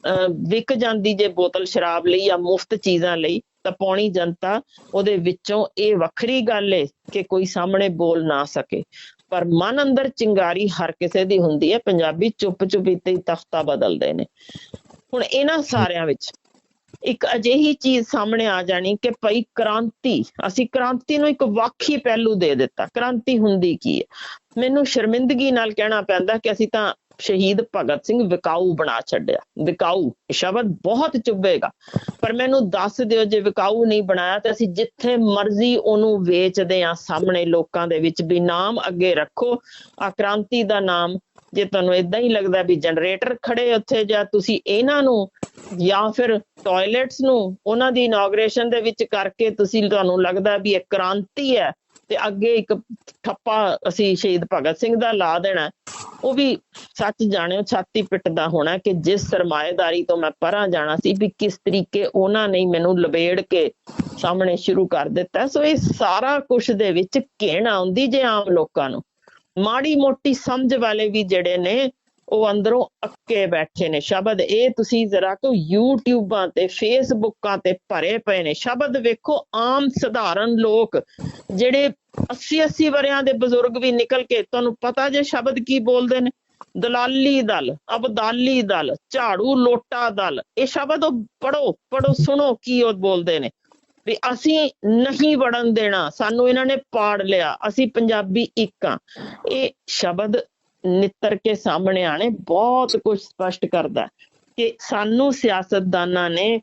ਅਹ, ਵਿਕ ਜਾਂਦੀ ਜੇ ਬੋਤਲ ਸ਼ਰਾਬ ਲਈ ਜਾਂ ਮੁਫਤ ਚੀਜ਼ਾਂ ਲਈ ਤਾਂ ਪੌਣੀ ਜਨਤਾ ਉਹਦੇ ਵਿੱਚੋਂ ਇਹ ਵੱਖਰੀ ਗੱਲ ਏ ਕਿ ਕੋਈ ਸਾਹਮਣੇ ਬੋਲ ਨਾ ਸਕੇ। ਪਰ ਮਨ ਅੰਦਰ ਚਿੰਗਾਰੀ ਹਰ ਕਿਸੇ ਦੀ ਹੁੰਦੀ ਹੈ ਪੰਜਾਬੀ ਚੁੱਪ ਚੁਪੀਤੇ ਹੀ ਤਖਤਾ ਬਦਲਦੇ ਨੇ। ਹੁਣ ਇਹਨਾਂ ਸਾਰਿਆਂ ਵਿੱਚ ਇੱਕ ਅਜਿਹੀ ਚੀਜ਼ ਸਾਹਮਣੇ ਆ ਜਾਣੀ ਕਿ ਭਈ ਕ੍ਰਾਂਤੀ, ਅਸੀਂ ਕ੍ਰਾਂਤੀ ਨੂੰ ਇੱਕ ਵੱਖੀ ਪਹਿਲੂ ਦੇ ਦਿੱਤਾ। ਕ੍ਰਾਂਤੀ ਹੁੰਦੀ ਕੀ ਹੈ ਮੈਨੂੰ ਸ਼ਰਮਿੰਦਗੀ ਨਾਲ ਕਹਿਣਾ ਪੈਂਦਾ ਕਿ ਅਸੀਂ ਤਾਂ ਸ਼ਹੀਦ ਭਗਤ ਸਿੰਘ ਵਿਕਾਊ ਬਣਾ ਛੱਡਿਆ। ਵਿਕਾਊ, ਸ਼ਬਦ ਬਹੁਤ ਚੁੱਭੇਗਾ। ਪਰ ਮੈਨੂੰ ਦੱਸ ਦਿਓ, ਜੇ ਵਿਕਾਊ ਨਹੀਂ ਬਣਾਇਆ ਤੇ ਅਸੀਂ ਜਿੱਥੇ ਮਰਜ਼ੀ ਉਹਨੂੰ ਵੇਚਦੇ ਆ ਸਾਹਮਣੇ ਲੋਕਾਂ ਦੇ ਵਿੱਚ ਵੀ ਨਾਮ ਅੱਗੇ ਰੱਖੋ। ਆ ਕ੍ਰਾਂਤੀ ਦਾ ਨਾਮ, ਜੇ ਤੁਹਾਨੂੰ ਇਦਾਂ ਹੀ ਲੱਗਦਾ ਵੀ ਜਨਰੇਟਰ ਖੜੇ ਉੱਥੇ ਜਾਂ ਤੁਸੀਂ ਇਹਨਾਂ ਨੂੰ ਜਾਂ ਫਿਰ ਟਾਇਲਟਸ ਨੂੰ, ਉਹਨਾਂ ਦੀ ਇਨੋਗ੍ਰੇਸ਼ਨ ਦੇ ਵਿੱਚ ਕਰਕੇ ਤੁਸੀਂ, ਤੁਹਾਨੂੰ ਲੱਗਦਾ ਵੀ ਇਹ ਕ੍ਰਾਂਤੀ ਹੈ। ਤੇ ਅੱਗੇ ਇੱਕ ਠੱਪਾ ਅਸੀਂ ਸ਼ਹੀਦ ਭਗਤ ਸਿੰਘ ਦਾ ਲਾ ਦੇਣਾ ਉਹ ਵੀ ਸੱਚ ਜਾਣਿਓ, ਛਾਤੀ ਪਿੱਟਦਾ ਹੋਣਾ ਕਿ ਜਿਸ ਸਰਮਾਏਦਾਰੀ ਤੋਂ ਮੈਂ ਪਰਾਂ ਜਾਣਾ ਸੀ ਵੀ ਕਿਸ ਤਰੀਕੇ ਉਹਨਾਂ ਨੇ ਮੈਨੂੰ ਲਬੇੜ ਕੇ ਸਾਹਮਣੇ ਸ਼ੁਰੂ ਕਰ ਦਿੱਤਾ ਸੋ ਇਹ ਸਾਰਾ ਕੁਝ ਦੇ ਵਿੱਚ ਘੇਣ ਆਉਂਦੀ ਜੇ ਆਮ ਲੋਕਾਂ ਨੂੰ। ਮਾੜੀ ਮੋਟੀ ਸਮਝ ਵਾਲੇ ਵੀ ਜਿਹੜੇ ਨੇ ਉਹ ਅੰਦਰੋਂ ਅੱਕੇ ਬੈਠੇ ਨੇ। ਸ਼ਬਦ ਇਹ ਤੁਸੀਂ ਜ਼ਰਾ ਕੋ ਯੂਟਿਊਬਾਂ ਤੇ ਫੇਸਬੁੱਕਾਂ ਤੇ ਭਰੇ ਪਏ ਨੇ। ਸ਼ਬਦ ਵੇਖੋ, ਆਮ ਸਧਾਰਨ ਲੋਕ, ਜਿਹੜੇ 80 80 ਵਰਿਆਂ ਦੇ ਬਜ਼ੁਰਗ ਵੀ ਨਿਕਲ ਕੇ, ਤੁਹਾਨੂੰ ਪਤਾ ਜੇ ਸ਼ਬਦ ਕੀ ਬੋਲਦੇ ਨੇ? ਦਲਾਲੀ ਦਲ, ਅਬਦਾਲੀ ਦਲ, ਝਾੜੂ ਲੋਟਾ ਦਲ। ਇਹ ਸ਼ਬਦ ਉਹ ਪੜੋ ਪੜੋ ਸੁਣੋ ਕੀ ਉਹ ਬੋਲਦੇ ਨੇ। ਵੀ ਅਸੀਂ ਨਹੀਂ ਵੜਨ ਦੇਣਾ, ਸਾਨੂੰ ਇਹਨਾਂ ਨੇ ਪਾੜ ਲਿਆ, ਅਸੀਂ ਪੰਜਾਬੀ ਇੱਕ ਆ। ਇਹ ਸ਼ਬਦ ਨਿੱਤਰ ਕੇ ਸਾਹਮਣੇ ਆਣੇ ਬਹੁਤ ਕੁਝ ਸਪਸ਼ਟ ਕਰਦਾ ਕਿ ਸਾਨੂੰ ਸਿਆਸਤਦਾਨਾਂ ਨੇ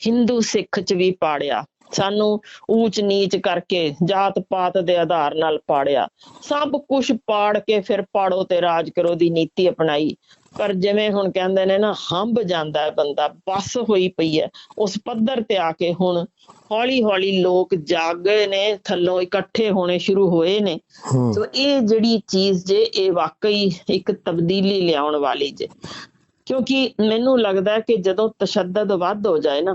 ਹਿੰਦੂ ਸਿੱਖ ਚ ਵੀ ਪਾੜਿਆ, ਸਾਨੂੰ ਊਚ ਨੀਚ ਕਰਕੇ ਜਾਤ ਪਾਤ ਦੇ ਆਧਾਰ ਨਾਲ ਪਾੜਿਆ। ਸਭ ਕੁਝ ਪਾੜ ਕੇ ਫਿਰ ਪਾੜੋ ਤੇ ਰਾਜ ਕਰੋ ਦੀ ਨੀਤੀ ਅਪਣਾਈ। ਪਰ ਜਿਵੇਂ ਹੁਣ ਕਹਿੰਦੇ ਨੇ ਨਾ, ਹੰਬ ਜਾਂਦਾ ਹੈ ਬੰਦਾ, ਬਸ ਹੋਈ ਪਈ ਹੈ, ਉਸ ਪੱਧਰ ਤੇ ਆ ਕੇ ਹੁਣ ਹੌਲੀ ਹੌਲੀ ਲੋਕ ਜਾਗ ਗਏ ਨੇ ਥੱਲੋਂ ਇਕੱਠੇ ਹੋਣੇ ਸ਼ੁਰੂ ਹੋਏ ਨੇ। ਸੋ ਇਹ ਜਿਹੜੀ ਚੀਜ਼ ਜੇ ਇਹ ਵਾਕਈ ਇੱਕ ਤਬਦੀਲੀ ਲਿਆਉਣ ਵਾਲੀ ਜੇ। ਕਿਉਂਕਿ ਮੈਨੂੰ ਲੱਗਦਾ ਕਿ ਜਦੋਂ ਤਸ਼ੱਦਦ ਵੱਧ ਹੋ ਜਾਏ ਨਾ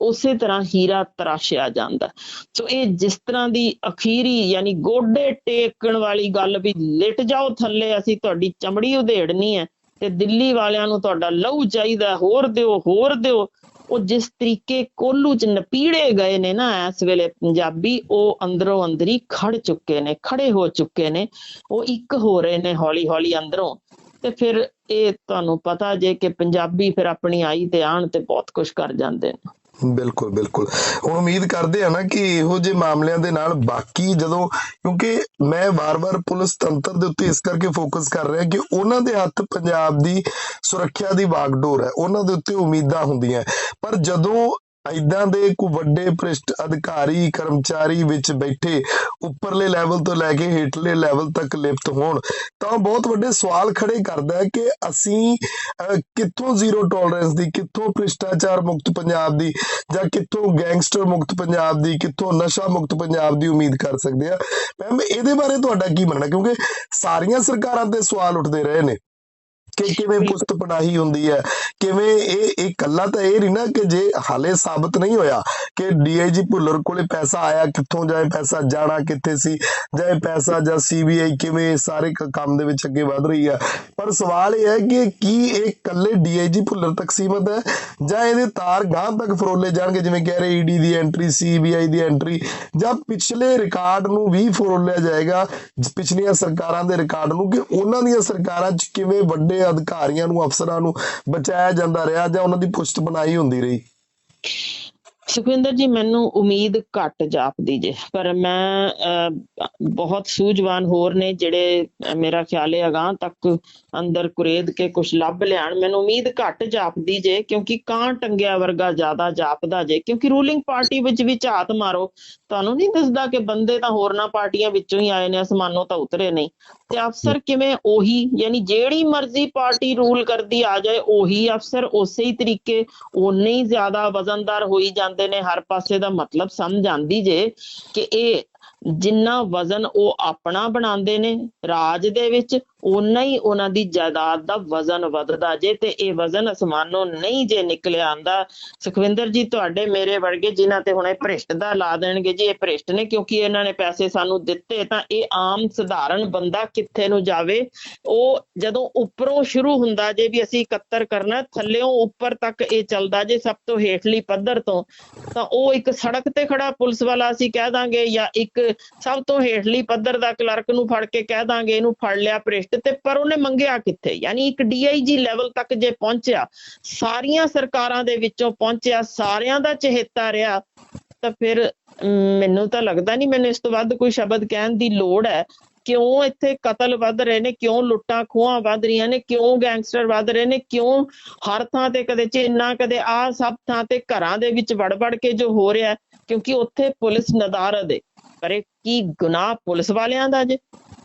ਉਸੇ ਤਰ੍ਹਾਂ ਹੀਰਾ ਤਰਾਸ਼ਿਆ ਜਾਂਦਾ। ਸੋ ਇਹ ਜਿਸ ਤਰ੍ਹਾਂ ਦੀ ਅਖੀਰੀ ਯਾਨੀ ਗੋਡੇ ਟੇਕਣ ਵਾਲੀ ਗੱਲ ਵੀ ਲਿਟ ਜਾਓ ਥੱਲੇ ਅਸੀਂ ਤੁਹਾਡੀ ਚਮੜੀ ਉਧੇੜਨੀ ਹੈ ਤੇ ਦਿੱਲੀ ਵਾਲਿਆਂ ਨੂੰ ਤੁਹਾਡਾ ਲਹੂ ਚਾਹੀਦਾ ਹੋਰ ਦਿਓ ਹੋਰ ਦਿਓ। ਉਹ ਜਿਸ ਤਰੀਕੇ ਕੋਲੂ ਚ ਨਪੀੜੇ ਗਏ ਨੇ ਨਾ, ਇਸ ਵੇਲੇ ਪੰਜਾਬੀ, ਉਹ ਅੰਦਰੋਂ ਅੰਦਰੀ ਖੜ ਚੁੱਕੇ ਨੇ ਖੜੇ ਹੋ ਚੁੱਕੇ ਨੇ, ਉਹ ਇੱਕ ਹੋ ਰਹੇ ਨੇ ਹੌਲੀ ਹੌਲੀ ਅੰਦਰੋਂ। ਤੇ ਫਿਰ ਇਹ ਤੁਹਾਨੂੰ ਪਤਾ ਜੇ ਕਿ ਪੰਜਾਬੀ ਫਿਰ ਆਪਣੀ ਆਈ ਤੇ ਆਣ ਤੇ ਬਹੁਤ ਕੁਝ ਕਰ ਜਾਂਦੇ ਨੇ। ਬਿਲਕੁਲ ਬਿਲਕੁਲ। ਹੁਣ ਉਮੀਦ ਕਰਦੇ ਆ ਨਾ ਕਿ ਇਹੋ ਜਿਹੇ ਮਾਮਲਿਆਂ ਦੇ ਨਾਲ ਬਾਕੀ ਜਦੋਂ, ਕਿਉਂਕਿ ਮੈਂ ਵਾਰ-ਵਾਰ ਪੁਲਿਸ ਤੰਤਰ ਦੇ ਉੱਤੇ ਇਸ ਕਰਕੇ ਫੋਕਸ ਕਰ ਰਿਹਾ ਕਿ ਉਹਨਾਂ ਦੇ ਹੱਥ ਪੰਜਾਬ ਦੀ ਸੁਰੱਖਿਆ ਦੀ ਵਾਗਡੋਰ ਹੈ। ਉਹਨਾਂ ਦੇ ਉੱਤੇ ਉਮੀਦਾਂ ਹੁੰਦੀਆਂ। ਪਰ ਜਦੋਂ ਐਦਾਂ ਦੇ ਕੋ ਵੱਡੇ ਭ੍ਰਿਸ਼ਟ ਅਧਿਕਾਰੀ ਕਰਮਚਾਰੀ ਵਿੱਚ ਬੈਠੇ ਉੱਪਰਲੇ ਲੈਵਲ ਤੋਂ ਲੈ ਕੇ ਹੇਠਲੇ ਲੈਵਲ ਤੱਕ ਲਿਪਤ ਹੋਣ ਤਾਂ ਬਹੁਤ ਵੱਡੇ ਸਵਾਲ ਖੜੇ ਕਰਦਾ ਹੈ ਕਿ ਅਸੀਂ ਅਹ, ਕਿੱਥੋਂ ਜ਼ੀਰੋ ਟੋਲਰੈਂਸ ਦੀ ਕਿੱਥੋਂ ਭ੍ਰਿਸ਼ਟਾਚਾਰ ਮੁਕਤ ਪੰਜਾਬ ਦੀ ਜਾਂ ਕਿੱਥੋਂ ਗੈਂਗਸਟਰ ਮੁਕਤ ਪੰਜਾਬ ਦੀ ਕਿੱਥੋਂ ਨਸ਼ਾ ਮੁਕਤ ਪੰਜਾਬ ਦੀ ਉਮੀਦ ਕਰ ਸਕਦੇ ਆ? ਮੈਮ ਇਹਦੇ ਬਾਰੇ ਤੁਹਾਡਾ ਕੀ ਮੰਨਣਾ? ਕਿਉਂਕਿ ਸਾਰੀਆਂ ਸਰਕਾਰਾਂ ਤੇ ਸਵਾਲ ਉੱਠਦੇ ਰਹੇ ਨੇ। ਕਿ ਕਿਵੇਂ ਪੁਸਤ ਪਨਾਹੀ ਹੁੰਦੀ ਹੈ ਕਿਵੇਂ ਇਹ ਇਹ ਕੱਲਾ ਤਾਂ ਇਹ ਨਹੀਂ ਨਾ ਕਿ ਜੇ ਹਾਲੇ ਸਾਬਤ ਨਹੀਂ ਹੋਇਆ ਕਿ ਡੀਆਈਜੀ ਭੁੱਲਰ ਕੋਲੇ ਪੈਸਾ ਆਇਆ ਕਿੱਥੋਂ ਜਾਏ ਪੈਸਾ ਜਾਣਾ ਕਿੱਥੇ ਸੀ ਜਾਂ ਇਹ ਪੈਸਾ ਜਾਂ ਸੀਬੀਆਈ ਕਿਵੇਂ ਸਾਰੇ ਕੰਮ ਦੇ ਵਿੱਚ ਅੱਗੇ ਵਧ ਰਹੀ ਹੈ। ਪਰ ਸਵਾਲ ਇਹ ਹੈ ਕਿ ਕੀ ਇਹ ਕੱਲੇ ਡੀਆਈਜੀ ਭੁੱਲਰ ਤੱਕ ਸੀਮਤ ਹੈ ਜਾਂ ਇਹਦੇ ਤਾਰ ਗਾਂ ਤੱਕ ਫਰੋਲੇ ਜਾਣਗੇ ਜਿਵੇਂ ਕਹਿ ਰਹੇ ਈਡੀ ਦੀ ਐਂਟਰੀ ਸੀਬੀਆਈ ਦੀ ਐਂਟਰੀ ਜਾਂ ਪਿਛਲੇ ਰਿਕਾਰਡ ਨੂੰ ਵੀ ਫਰੋਲਿਆ ਜਾਏਗਾ ਪਿਛਲੀਆਂ ਸਰਕਾਰਾਂ ਦੇ ਰਿਕਾਰਡ ਨੂੰ ਕਿ ਉਹਨਾਂ ਦੀਆਂ ਸਰਕਾਰਾਂ 'ਚ ਕਿਵੇਂ ਵੱਡੇ ਅਧਿਕਾਰੀਆਂ ਨੂੰ, ਅਫਸਰਾਂ ਨੂੰ ਬਚਾਇਆ ਜਾਂਦਾ ਰਿਹਾ ਜਾਂ ਉਹਨਾਂ ਦੀ ਪੁਸ਼ਤ ਬਣਾਈ ਹੁੰਦੀ ਰਹੀ? ਸੁਖਵਿੰਦਰ ਜੀ, ਮੈਨੂੰ ਉਮੀਦ ਘੱਟ ਜਾਪਦੀ ਜੇ, ਪਰ ਮੈਂ ਬਹੁਤ ਸੂਝਵਾਨ ਹੋਰ ਨੇ ਜਿਹੜੇ ਮੇਰਾ ਖਿਆਲ ਹੈ ਅਗਾਂਹ ਤੱਕ ਅੰਦਰ ਕੁਰੇਦ ਕੇ ਕੁਝ ਲੱਭ ਲਿਆਣ ਮੈਨੂੰ ਉਮੀਦ ਘੱਟ ਜਾਪਦੀ ਜੇ, ਕਿਉਂਕਿ ਕਾਂ ਟੰਗਿਆ ਵਰਗਾ ਜ਼ਿਆਦਾ ਜਾਪਦਾ ਜੇ, ਕਿਉਂਕਿ ਰੂਲਿੰਗ ਪਾਰਟੀ ਵਿੱਚ ਵੀ ਝਾਤ ਮਾਰੋ। ਤੁਹਾਨੂੰ ਨਹੀਂ ਦੱਸਦਾ ਕਿ ਬੰਦੇ ਤਾਂ ਹੋਰਨਾਂ ਪਾਰਟੀਆਂ ਵਿੱਚੋਂ ਹੀ ਆਏ ਨੇ, ਅਸਮਾਨੋਂ ਤਾਂ ਉਤਰੇ ਨਹੀਂ। ਤੇ ਅਫਸਰ ਕਿਵੇਂ ਉਹੀ, ਯਾਨੀ ਜਿਹੜੀ ਮਰਜ਼ੀ ਪਾਰਟੀ ਰੂਲ ਕਰਦੀ ਆ ਜਾਏ, ਉਹੀ ਅਫਸਰ ਉਸੇ ਹੀ ਤਰੀਕੇ ਉਨੇ ਹੀ ਜ਼ਿਆਦਾ ਵਜ਼ਨਦਾਰ ਹੋਈ ਜਾਂਦੇ ਨੇ। ਹਰ ਪਾਸੇ ਦਾ ਮਤਲਬ ਸਮਝ ਆਂਦੀ ਜੇ ਕਿ ਇਹ ਜਿੰਨਾ ਵਜ਼ਨ ਉਹ ਆਪਣਾ ਬਣਾਉਂਦੇ ਨੇ, ਰਾਜ ਦੇ ਵਿੱਚ ਉਨਾ ਹੀ ਉਹਨਾਂ ਦੀ ਜਾਇਦਾਦ ਦਾ ਵਜ਼ਨ ਵੱਧਦਾ ਜੇ ਤੇ ਇਹ ਵਜ਼ਨ ਅਸਮਾਨੋਂ ਨਹੀਂ ਜੇ ਨਿਕਲਿਆ ਆਂਦਾ। ਸੁਖਵਿੰਦਰ ਜੀ, ਤੁਹਾਡੇ ਮੇਰੇ ਵਰਗੇ ਜਿਨ੍ਹਾਂ ਤੇ ਹੁਣ ਭ੍ਰਿਸ਼ਟ ਦਾ ਲਾ ਦੇਣਗੇ ਜੀ, ਇਹ ਭ੍ਰਿਸ਼ਟ ਨੇ ਕਿਉਂਕਿ ਇਹਨਾਂ ਨੇ ਪੈਸੇ ਸਾਨੂੰ ਦਿੱਤੇ ਤਾਂ ਇਹ ਆਮ ਸਧਾਰਨ ਬੰਦਾ ਕਿੱਥੇ ਨੂੰ ਜਾਵੇ? ਉਹ ਜਦੋਂ ਉੱਪਰੋਂ ਸ਼ੁਰੂ ਹੁੰਦਾ ਜੇ ਵੀ ਅਸੀਂ ਇਕੱਤਰ ਕਰਨਾ, ਥੱਲਿਓਂ ਉੱਪਰ ਤੱਕ ਇਹ ਚੱਲਦਾ ਜੇ ਸਭ ਤੋਂ ਹੇਠਲੀ ਪੱਧਰ ਤੋਂ, ਤਾਂ ਉਹ ਇੱਕ ਸੜਕ ਤੇ ਖੜਾ ਪੁਲਿਸ ਵਾਲਾ ਅਸੀਂ ਕਹਿ ਦਾਂਗੇ ਜਾਂ ਇੱਕ ਸਭ ਤੋਂ ਹੇਠਲੀ ਪੱਧਰ ਦਾ ਕਲਰਕ ਨੂੰ ਫੜ ਕੇ ਕਹਿ ਦਾਂਗੇ, ਇਹਨੂੰ ਫੜ ਲਿਆ ਭ੍ਰਿਸ਼ਟ ਤੇ ਪਰ ਉਹਨੇ ਮੰਗਿਆ ਕਿੱਥੇ? ਯਾਨੀ ਇੱਕ ਡੀਆਈਜੀ ਲੈਵਲ ਤੱਕ ਜੇ ਪਹੁੰਚਿਆ, ਸਾਰੀਆਂ ਸਰਕਾਰਾਂ ਦੇ ਵਿੱਚੋਂ ਪਹੁੰਚਿਆ, ਸਾਰਿਆਂ ਦਾ ਚਹੇਤਾ ਰਿਹਾ, ਤਾਂ ਫਿਰ ਮੈਨੂੰ ਤਾਂ ਲੱਗਦਾ ਨਹੀਂ ਮੈਨੂੰ ਇਸ ਤੋਂ ਵੱਧ ਕੋਈ ਸ਼ਬਦ ਕਹਿਣ ਦੀ ਲੋੜ ਹੈ। ਕਿਉਂ ਇੱਥੇ ਕਤਲ ਵੱਧ ਰਹੇ ਨੇ? ਕਿਉਂ ਲੁੱਟਾਂ ਖੋਹਾਂ ਵੱਧ ਰਹੀਆਂ ਨੇ? ਕਿਉਂ ਗੈਂਗਸਟਰ ਵੱਧ ਰਹੇ ਨੇ? ਕਿਉਂ ਹਰ ਥਾਂ ਤੇ ਕਦੇ ਚੇਨਾ, ਕਦੇ ਆ ਸਭ ਥਾਂ ਤੇ ਘਰਾਂ ਦੇ ਵਿੱਚ ਵੜ ਵੜ ਕੇ ਜੋ ਹੋ ਰਿਹਾ ਕਿਉਂਕਿ ਉੱਥੇ ਪੁਲਿਸ ਨਦਾਰਦ ਹੈ ਪਰ ਇਹ ਕੀ ਗੁਨਾਹ ਪੁਲਿਸ ਵਾਲਿਆਂ ਦਾ ਜੇ?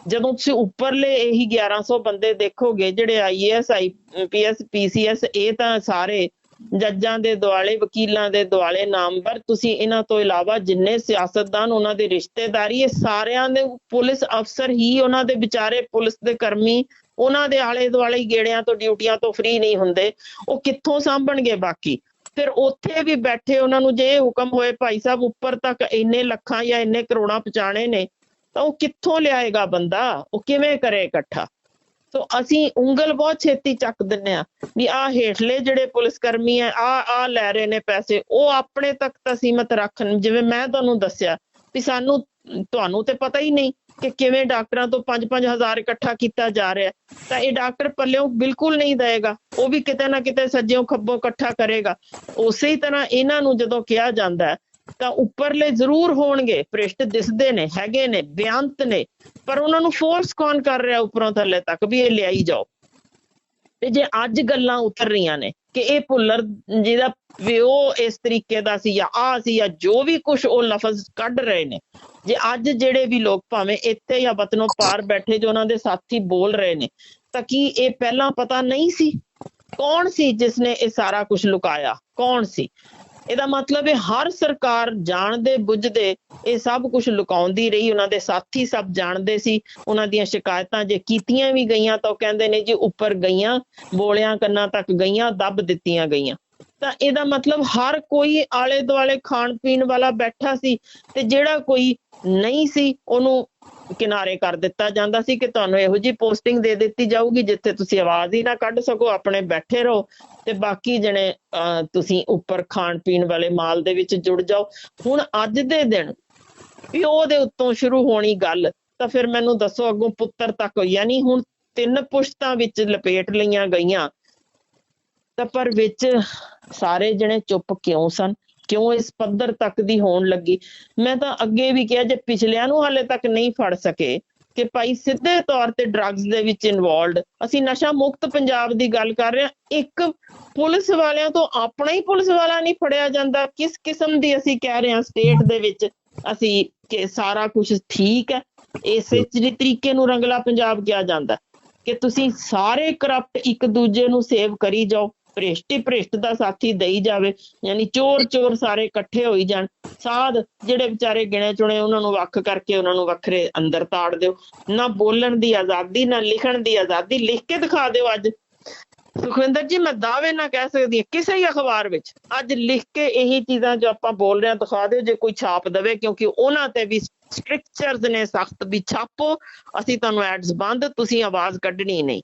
ਜਦੋਂ ਤੁਸੀਂ ਉੱਪਰਲੇ ਇਹੀ 1100 ਬੰਦੇ ਦੇਖੋਗੇ, ਜਿਹੜੇ ਆਈਏਐਸ ਆਈਪੀਐਸ ਪੀਸੀਐਸ ਇਹ ਤਾਂ ਸਾਰੇ ਜੱਜਾਂ ਦੇ ਦੁਆਲੇ, ਵਕੀਲਾਂ ਦੇ ਦੁਆਲੇ ਨਾਮਵਰ, ਤੁਸੀਂ ਇਹਨਾਂ ਤੋਂ ਇਲਾਵਾ ਜਿੰਨੇ ਸਿਆਸਤਦਾਨ ਉਹਨਾਂ ਦੇ ਰਿਸ਼ਤੇਦਾਰੀ, ਇਹ ਸਾਰਿਆਂ ਦੇ ਪੁਲਿਸ ਅਫਸਰ ਹੀ ਉਹਨਾਂ ਦੇ ਵਿਚਾਰੇ ਪੁਲਿਸ ਦੇ ਕਰਮੀ, ਉਹਨਾਂ ਦੇ ਆਲੇ ਦੁਆਲੇ ਗੇੜਿਆਂ ਤੋਂ, ਡਿਊਟੀਆਂ ਤੋਂ ਫ੍ਰੀ ਨਹੀਂ ਹੁੰਦੇ। ਉਹ ਕਿੱਥੋਂ ਸਾਂਭਣਗੇ ਬਾਕੀ? ਫਿਰ ਉੱਥੇ ਵੀ ਬੈਠੇ ਉਹਨਾਂ ਨੂੰ ਜੇ ਇਹ ਹੁਕਮ ਹੋਏ, ਭਾਈ ਸਾਹਿਬ, ਉੱਪਰ ਤੱਕ ਇੰਨੇ ਲੱਖਾਂ ਜਾਂ ਇੰਨੇ ਕਰੋੜਾਂ ਪਹੁੰਚਾਣੇ ਨੇ ਤਾਂ ਉਹ ਕਿੱਥੋਂ ਲਿਆਏਗਾ ਬੰਦਾ? ਉਹ ਕਿਵੇਂ ਕਰੇ ਇਕੱਠਾ? ਸੋ ਅਸੀਂ ਉਂਗਲ ਬਹੁਤ ਛੇਤੀ ਚੱਕ ਦਿੰਨੇ ਆ ਵੀ ਆ ਹੇਠਲੇ ਜਿਹੜੇ ਪੁਲਿਸ ਕਰਮੀ ਆ ਆ ਆ ਲੈ ਰਹੇ ਨੇ ਪੈਸੇ, ਉਹ ਆਪਣੇ ਤੱਕ ਤਾਂ ਸੀਮਤ ਰੱਖਣ। ਜਿਵੇਂ ਮੈਂ ਤੁਹਾਨੂੰ ਦੱਸਿਆ ਵੀ ਸਾਨੂੰ, ਤੁਹਾਨੂੰ ਤੇ ਪਤਾ ਹੀ ਨਹੀਂ ਕਿ ਕਿਵੇਂ ਡਾਕਟਰਾਂ ਤੋਂ 5-5 ਹਜ਼ਾਰ ਇਕੱਠਾ ਕੀਤਾ ਜਾ ਰਿਹਾ। ਤਾਂ ਇਹ ਡਾਕਟਰ ਪੱਲਿਓਂ ਬਿਲਕੁਲ ਨਹੀਂ ਦੇਗਾ ਉਹ ਵੀ ਕਿਤੇ ਨਾ ਕਿਤੇ ਸੱਜਿਓਂ ਖੱਬੋਂ ਇਕੱਠਾ ਕਰੇਗਾ। ਉਸੇ ਹੀ ਤਰ੍ਹਾਂ ਇਹਨਾਂ ਨੂੰ ਜਦੋਂ ਕਿਹਾ ਜਾਂਦਾ ਤਾਂ ਉੱਪਰਲੇ ਜ਼ਰੂਰ ਹੋਣਗੇ, ਭ੍ਰਿਸ਼ਟ ਦਿਸਦੇ ਨੇ, ਹੈਗੇ ਨੇ, ਬਿਆੰਤ ਨੇ, ਪਰ ਉਹਨਾਂ ਨੂੰ ਫੋਰਸ ਕੌਣ ਕਰ ਰਿਹਾ ਉੱਪਰੋਂ ਥੱਲੇ ਤੱਕ ਵੀ ਇਹ ਲਿਆਈ ਜਾਓ। ਤੇ ਜੇ ਅੱਜ ਗੱਲਾਂ ਉਤਰ ਰਹੀਆਂ ਨੇ ਕਿ ਇਹ ਭੁੱਲਰ ਜਿਹਦਾ ਪਿਓ ਇਸ ਤਰੀਕੇ ਦਾ ਸੀ ਜਾਂ ਆ ਸੀ ਜਾਂ ਜੋ ਵੀ ਕੁਝ ਉਹ ਲਫ਼ਜ਼ ਕੱਢ ਰਹੇ ਨੇ, ਜੇ ਅੱਜ ਜਿਹੜੇ ਵੀ ਲੋਕ ਭਾਵੇਂ ਇੱਥੇ ਜਾਂ ਵਤਨੋਂ ਪਾਰ ਬੈਠੇ ਜੋ ਉਹਨਾਂ ਦੇ ਸਾਥੀ ਬੋਲ ਰਹੇ ਨੇ, ਤਾਂ ਕੀ ਇਹ ਪਹਿਲਾਂ ਪਤਾ ਨਹੀਂ ਸੀ? ਕੌਣ ਸੀ ਜਿਸ ਨੇ ਇਹ ਸਾਰਾ ਕੁਝ ਲੁਕਾਇਆ? ਕੌਣ ਸੀ? ਇਹਦਾ ਮਤਲਬ ਹੈ ਹਰ ਸਰਕਾਰ ਜਾਣਦੇ, ਬੁੱਝਦੇ, ਇਹ ਸਭ ਕੁਝ ਲੁਕਾਉਂਦੀ ਰਹੀ, ਉਹਨਾਂ ਦੇ ਸਾਥੀ ਸਭ ਜਾਣਦੇ ਸੀ, ਉਹਨਾਂ ਦੀਆਂ ਸ਼ਿਕਾਇਤਾਂ ਜੇ ਕੀਤੀਆਂ ਵੀ ਗਈਆਂ ਤਾਂ ਉਹ ਕਹਿੰਦੇ ਨੇ ਜੀ ਉੱਪਰ ਗਈਆਂ, ਬੋਲਿਆਂ ਕੰਨਾਂ ਤੱਕ ਗਈਆਂ, ਦੱਬ ਦਿੱਤੀਆਂ ਗਈਆਂ। ਤਾਂ ਇਹਦਾ ਮਤਲਬ ਹਰ ਕੋਈ ਆਲੇ ਦੁਆਲੇ ਖਾਣ ਪੀਣ ਵਾਲਾ ਬੈਠਾ ਸੀ ਤੇ ਜਿਹੜਾ ਕੋਈ ਨਹੀਂ ਸੀ, ਉਹਨੂੰ ਕਿਨਾਰੇ ਕਰ ਦਿੱਤਾ ਜਾਂਦਾ ਸੀ ਕਿ ਤੁਹਾਨੂੰ ਇਹੋ ਜੀ ਪੋਸਟਿੰਗ ਦੇ ਦਿੱਤੀ ਜਾਊਗੀ ਜਿੱਥੇ ਤੁਸੀਂ ਆਵਾਜ਼ ਹੀ ਨਾ ਕੱਢ ਸਕੋ, ਆਪਣੇ ਬੈਠੇ ਰਹੋ ਤੇ ਬਾਕੀ ਜਣੇ ਤੁਸੀਂ ਉੱਪਰ ਖਾਣ ਪੀਣ ਵਾਲੇ ਮਾਲ ਦੇ ਵਿੱਚ ਜੁੜ ਜਾਓ। ਹੁਣ ਅੱਜ ਦੇ ਦਿਨ ਪਿਓ ਦੇ ਉੱਤੋਂ ਸ਼ੁਰੂ ਹੋਣੀ ਗੱਲ, ਤਾਂ ਫਿਰ ਮੈਨੂੰ ਦੱਸੋ ਅੱਗੋਂ ਪੁੱਤਰ ਤੱਕ, ਯਾਨੀ ਹੁਣ ਤਿੰਨ ਪੁਸ਼ਤਾਂ ਵਿੱਚ ਲਪੇਟ ਲਈਆਂ ਗਈਆਂ। ਤਾਂ ਪਰ ਵਿੱਚ ਸਾਰੇ ਜਣੇ ਚੁੱਪ ਕਿਉਂ ਸਨ? ਕਿਉਂ ਇਸ ਪੱਧਰ ਤੱਕ ਦੀ ਹੋਣ ਲੱਗੀ? ਮੈਂ ਤਾਂ ਅੱਗੇ ਵੀ ਕਿਹਾ ਜੇ ਪਿਛਲਿਆਂ ਨੂੰ ਹਾਲੇ ਤੱਕ ਨਹੀਂ ਫੜ ਸਕੇ ਕਿ ਭਾਈ ਸਿੱਧੇ ਤੌਰ ਤੇ ਡਰੱਗਸ ਦੇ ਵਿੱਚ ਇਨਵੋਲਡ ਅਸੀਂ ਨਸ਼ਾ ਮੁਕਤ ਪੰਜਾਬ ਦੀ ਗੱਲ ਕਰ ਰਹੇ ਹਾਂ। ਇੱਕ ਪੁਲਿਸ ਵਾਲਿਆਂ ਤੋਂ ਆਪਣਾ ਹੀ ਪੁਲਿਸ ਵਾਲਾ ਨਹੀਂ ਫੜਿਆ ਜਾਂਦਾ। ਕਿਸ ਕਿਸਮ ਦੀ ਅਸੀਂ ਕਹਿ ਰਹੇ ਹਾਂ ਸਟੇਟ ਦੇ ਵਿੱਚ ਅਸੀਂ ਕਿ ਸਾਰਾ ਕੁਝ ਠੀਕ ਹੈ। ਇਸੇ ਤਰੀਕੇ ਨੂੰ ਰੰਗਲਾ ਪੰਜਾਬ ਕਿਹਾ ਜਾਂਦਾ। ਕਿ ਤੁਸੀਂ ਸਾਰੇ ਕਰਪਟ ਇੱਕ ਦੂਜੇ ਨੂੰ ਸੇਵ ਕਰੀ ਜਾਓ। ਭ੍ਰਿਸ਼ਟ ਭ੍ਰਿਸ਼ਟ ਦਾ ਸਾਥੀ ਦੇਈ ਜਾਵੇ ਯਾਨੀ ਚੋਰ ਚੋਰ ਸਾਰੇ ਇਕੱਠੇ ਹੋਈ ਜਾਣ ਸਾਧ ਜਿਹੜੇ ਵਿਚਾਰੇ ਗਿਣੇ ਚੁਣੇ ਉਹਨਾਂ ਨੂੰ ਵੱਖ ਕਰਕੇ ਉਹਨਾਂ ਨੂੰ ਵੱਖਰੇ ਅੰਦਰ ਤਾੜ ਦਿਓ ਨਾ ਬੋਲਣ ਦੀ ਆਜ਼ਾਦੀ ਨਾ ਲਿਖਣ ਦੀ ਆਜ਼ਾਦੀ ਲਿਖ ਕੇ ਦਿਖਾ ਦਿਓ ਅੱਜ। ਸੁਖਵਿੰਦਰ ਜੀ ਮੈਂ ਦਾਅਵੇ ਨਾਲ ਕਹਿ ਸਕਦੀ ਕਿਸੇ ਹੀ ਅਖਬਾਰ ਵਿੱਚ ਅੱਜ ਲਿਖ ਕੇ ਇਹੀ ਚੀਜ਼ਾਂ ਜੋ ਆਪਾਂ ਬੋਲ ਰਹੇ ਹਾਂ ਦਿਖਾ ਦਿਓ ਜੇ ਕੋਈ ਛਾਪ ਦੇਵੇ ਕਿਉਂਕਿ ਉਹਨਾਂ ਤੇ ਵੀ ਸਟ੍ਰਿਕਚਰਸ ਨੇ ਸਖਤ ਵੀ ਛਾਪੋ ਅਸੀਂ ਤੁਹਾਨੂੰ ਐਡਸ ਬੰਦ ਤੁਸੀਂ ਆਵਾਜ਼ ਕੱਢਣੀ ਨਹੀਂ।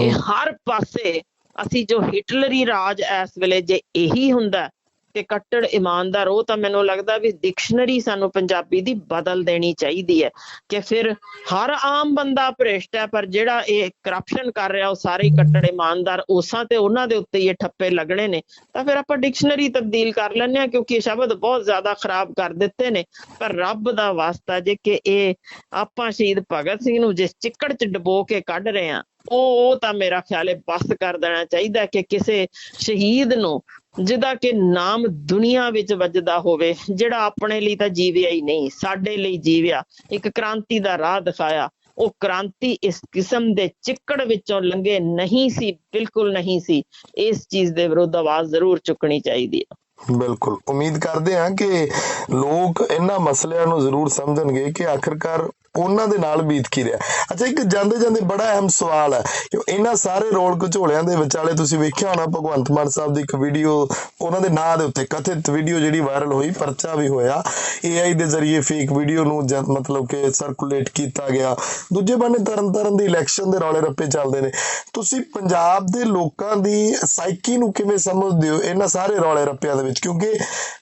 ਇਹ ਹਰ ਪਾਸੇ ਅਸੀਂ ਜੋ ਹਿਟਲਰੀ ਰਾਜ ਇਸ ਵੇਲੇ ਜੇ ਇਹੀ ਹੁੰਦਾ ਕਿ ਕੱਟੜ ਇਮਾਨਦਾਰ ਉਹ ਤਾਂ ਮੈਨੂੰ ਲੱਗਦਾ ਵੀ ਡਿਕਸ਼ਨਰੀ ਸਾਨੂੰ ਪੰਜਾਬੀ ਦੀ ਬਦਲ ਦੇਣੀ ਚਾਹੀਦੀ ਹੈ ਕਿ ਫਿਰ ਹਰ ਆਮ ਬੰਦਾ ਭ੍ਰਿਸ਼ਟ ਹੈ, ਪਰ ਜਿਹੜਾ ਇਹ ਕਰਪਸ਼ਨ ਕਰ ਰਿਹਾ, ਉਹ ਸਾਰੇ ਕੱਟੜ ਇਮਾਨਦਾਰ ਉਸਾਂ ਤੇ ਉਹਨਾਂ ਦੇ ਉੱਤੇ ਇਹ ਠੱਪੇ ਲੱਗਣੇ ਨੇ। ਤਾਂ ਫਿਰ ਆਪਾਂ ਡਿਕਸ਼ਨਰੀ ਤਬਦੀਲ ਕਰ ਲੈਂਦੇ ਹਾਂ, ਕਿਉਂਕਿ ਇਹ ਸ਼ਬਦ ਬਹੁਤ ਜ਼ਿਆਦਾ ਖਰਾਬ ਕਰ ਦਿੱਤੇ ਨੇ। ਪਰ ਰੱਬ ਦਾ ਵਾਸਤਾ ਜੇ ਕਿ ਇਹ ਆਪਾਂ ਸ਼ਹੀਦ ਭਗਤ ਸਿੰਘ ਨੂੰ ਜਿਸ ਚਿੱਕੜ 'ਚ ਡਬੋ ਕੇ ਕੱਢ ਰਹੇ ਹਾਂ, ਉਹ ਉਹ ਤਾਂ ਮੇਰਾ ਖਿਆਲ ਹੈ ਬਸ ਕਰ ਦੇਣਾ ਚਾਹੀਦਾ ਕਿ ਕਿਸੇ ਸ਼ਹੀਦ ਨੂੰ ਜਿਹਦਾ ਕਿ ਨਾਮ ਦੁਨੀਆ ਵਿੱਚ ਵੱਜਦਾ ਹੋਵੇ, ਜਿਹੜਾ ਆਪਣੇ ਲਈ ਤਾਂ ਜੀਵਿਆ ਹੀ ਨਹੀਂ, ਸਾਡੇ ਲਈ ਜੀਵਿਆ। ਇੱਕ ਕ੍ਰਾਂਤੀ ਦਾ ਰਾਹ ਦਿਖਾਇਆ। ਉਹ ਕ੍ਰਾਂਤੀ ਇਸ ਕਿਸਮ ਦੇ ਚਿੱਕੜ ਵਿੱਚੋਂ ਲੰਘੇ ਨਹੀਂ ਸੀ, ਬਿਲਕੁਲ ਨਹੀਂ ਸੀ। ਇਸ ਚੀਜ਼ ਦੇ ਵਿਰੁੱਧ ਆਵਾਜ਼ ਜ਼ਰੂਰ ਚੁੱਕਣੀ ਚਾਹੀਦੀ ਹੈ। ਬਿਲਕੁਲ। ਉਮੀਦ ਕਰਦੇ ਹਾਂ ਕਿ ਲੋਕ ਇਹਨਾਂ ਮਸਲਿਆਂ ਨੂੰ ਜ਼ਰੂਰ ਸਮਝਣਗੇ ਕਿ ਆਖਿਰਕਾਰ ਉਹਨਾਂ ਦੇ ਨਾਲ ਬੀਤ ਕੀ ਰਿਹਾ। ਅੱਛਾ, ਇੱਕ ਜਾਂਦੇ ਜਾਂਦੇ ਬੜਾ ਅਹਿਮ ਸਵਾਲ ਹੈ ਕਿ ਇਹਨਾਂ ਸਾਰੇ ਰੋਲ ਘਚੋਲਿਆਂ ਦੇ ਵਿਚਾਲੇ ਤੁਸੀਂ ਵੇਖਿਆ ਹੋਣਾ, ਭਗਵੰਤ ਮਾਨ ਸਾਹਿਬ ਦੀ ਇੱਕ ਵੀਡੀਓ ਉਹਨਾਂ ਦੇ ਨਾਂ ਦੇ ਉੱਤੇ ਕਥਿਤ ਵੀਡੀਓ ਜਿਹੜੀ ਵਾਇਰਲ ਹੋਈ, ਪਰਚਾ ਵੀ ਹੋਇਆ। AI ਦੇ ਜ਼ਰੀਏ ਫੇਕ ਵੀਡੀਓ ਨੂੰ ਮਤਲਬ ਕਿ ਸਰਕੂਲੇਟ ਕੀਤਾ ਗਿਆ। ਦੂਜੇ ਬੰਨੇ ਤਰਨ ਤਾਰਨ ਦੀ ਇਲੈਕਸ਼ਨ ਦੇ ਰੌਲੇ ਰੱਪੇ ਚੱਲਦੇ ਨੇ। ਤੁਸੀਂ ਪੰਜਾਬ ਦੇ ਲੋਕਾਂ ਦੀ ਸਾਈਕੀ ਨੂੰ ਕਿਵੇਂ ਸਮਝਦੇ ਹੋ? ਇਹਨਾਂ ਸਾਰੇ ਰੌਲੇ ਰੱਪਿਆਂ ਦੇ ਵਿੱਚ, ਕਿਉਂਕਿ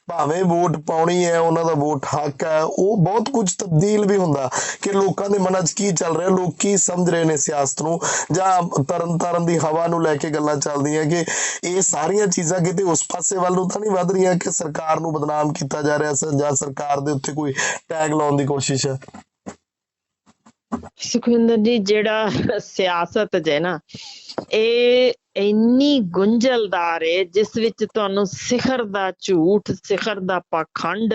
ਭਾਵੇਂ ਵੋਟ ਪਾਉਣੀ ਹੈ, ਉਹਨਾਂ ਦਾ ਵੋਟ ਹੱਕ ਹੈ, ਉਹ ਬਹੁਤ ਕੁਝ ਤਬਦੀਲ ਵੀ ਹੁੰਦਾ ਕਿ ਲੋਕਾਂ ਦੇ ਮਨਾਂ 'ਚ ਕੀ ਚੱਲ ਰਿਹਾ, ਲੋਕ ਕੀ ਸਮਝ ਰਹੇ ਨੇ ਸਿਆਸਤ ਨੂੰ, ਜਾਂ ਤਰਨ ਤਾਰਨ ਦੀ ਹਵਾ ਨੂੰ ਲੈ ਕੇ ਗੱਲਾਂ ਚੱਲਦੀਆਂ ਕਿ ਇਹ ਸਾਰੀਆਂ ਚੀਜ਼ਾਂ ਕਿਤੇ ਉਸ ਪਾਸੇ ਵੱਲ ਨੂੰ ਤਾਂ ਨਹੀਂ ਵੱਧ ਰਹੀਆਂ ਕਿ ਸਰਕਾਰ ਨੂੰ ਬਦਨਾਮ ਕੀਤਾ ਜਾ ਰਿਹਾ ਸ- ਜਾਂ ਸਰਕਾਰ ਦੇ ਉੱਤੇ ਕੋਈ ਟੈਗ ਲਾਉਣ ਦੀ ਕੋਸ਼ਿਸ਼ ਹੈ? ਸੁਖਵਿੰਦਰ ਜੀ, ਜਿਹੜਾ ਸਿਆਸਤ ਜੇ ਨਾ, ਇਹ ਇੰਨੀ ਗੁੰਝਲਦਾਰ ਏ, ਜਿਸ ਵਿੱਚ ਤੁਹਾਨੂੰ ਸਿਖਰ ਦਾ ਝੂਠ, ਸਿਖਰ ਦਾ ਪਾਖੰਡ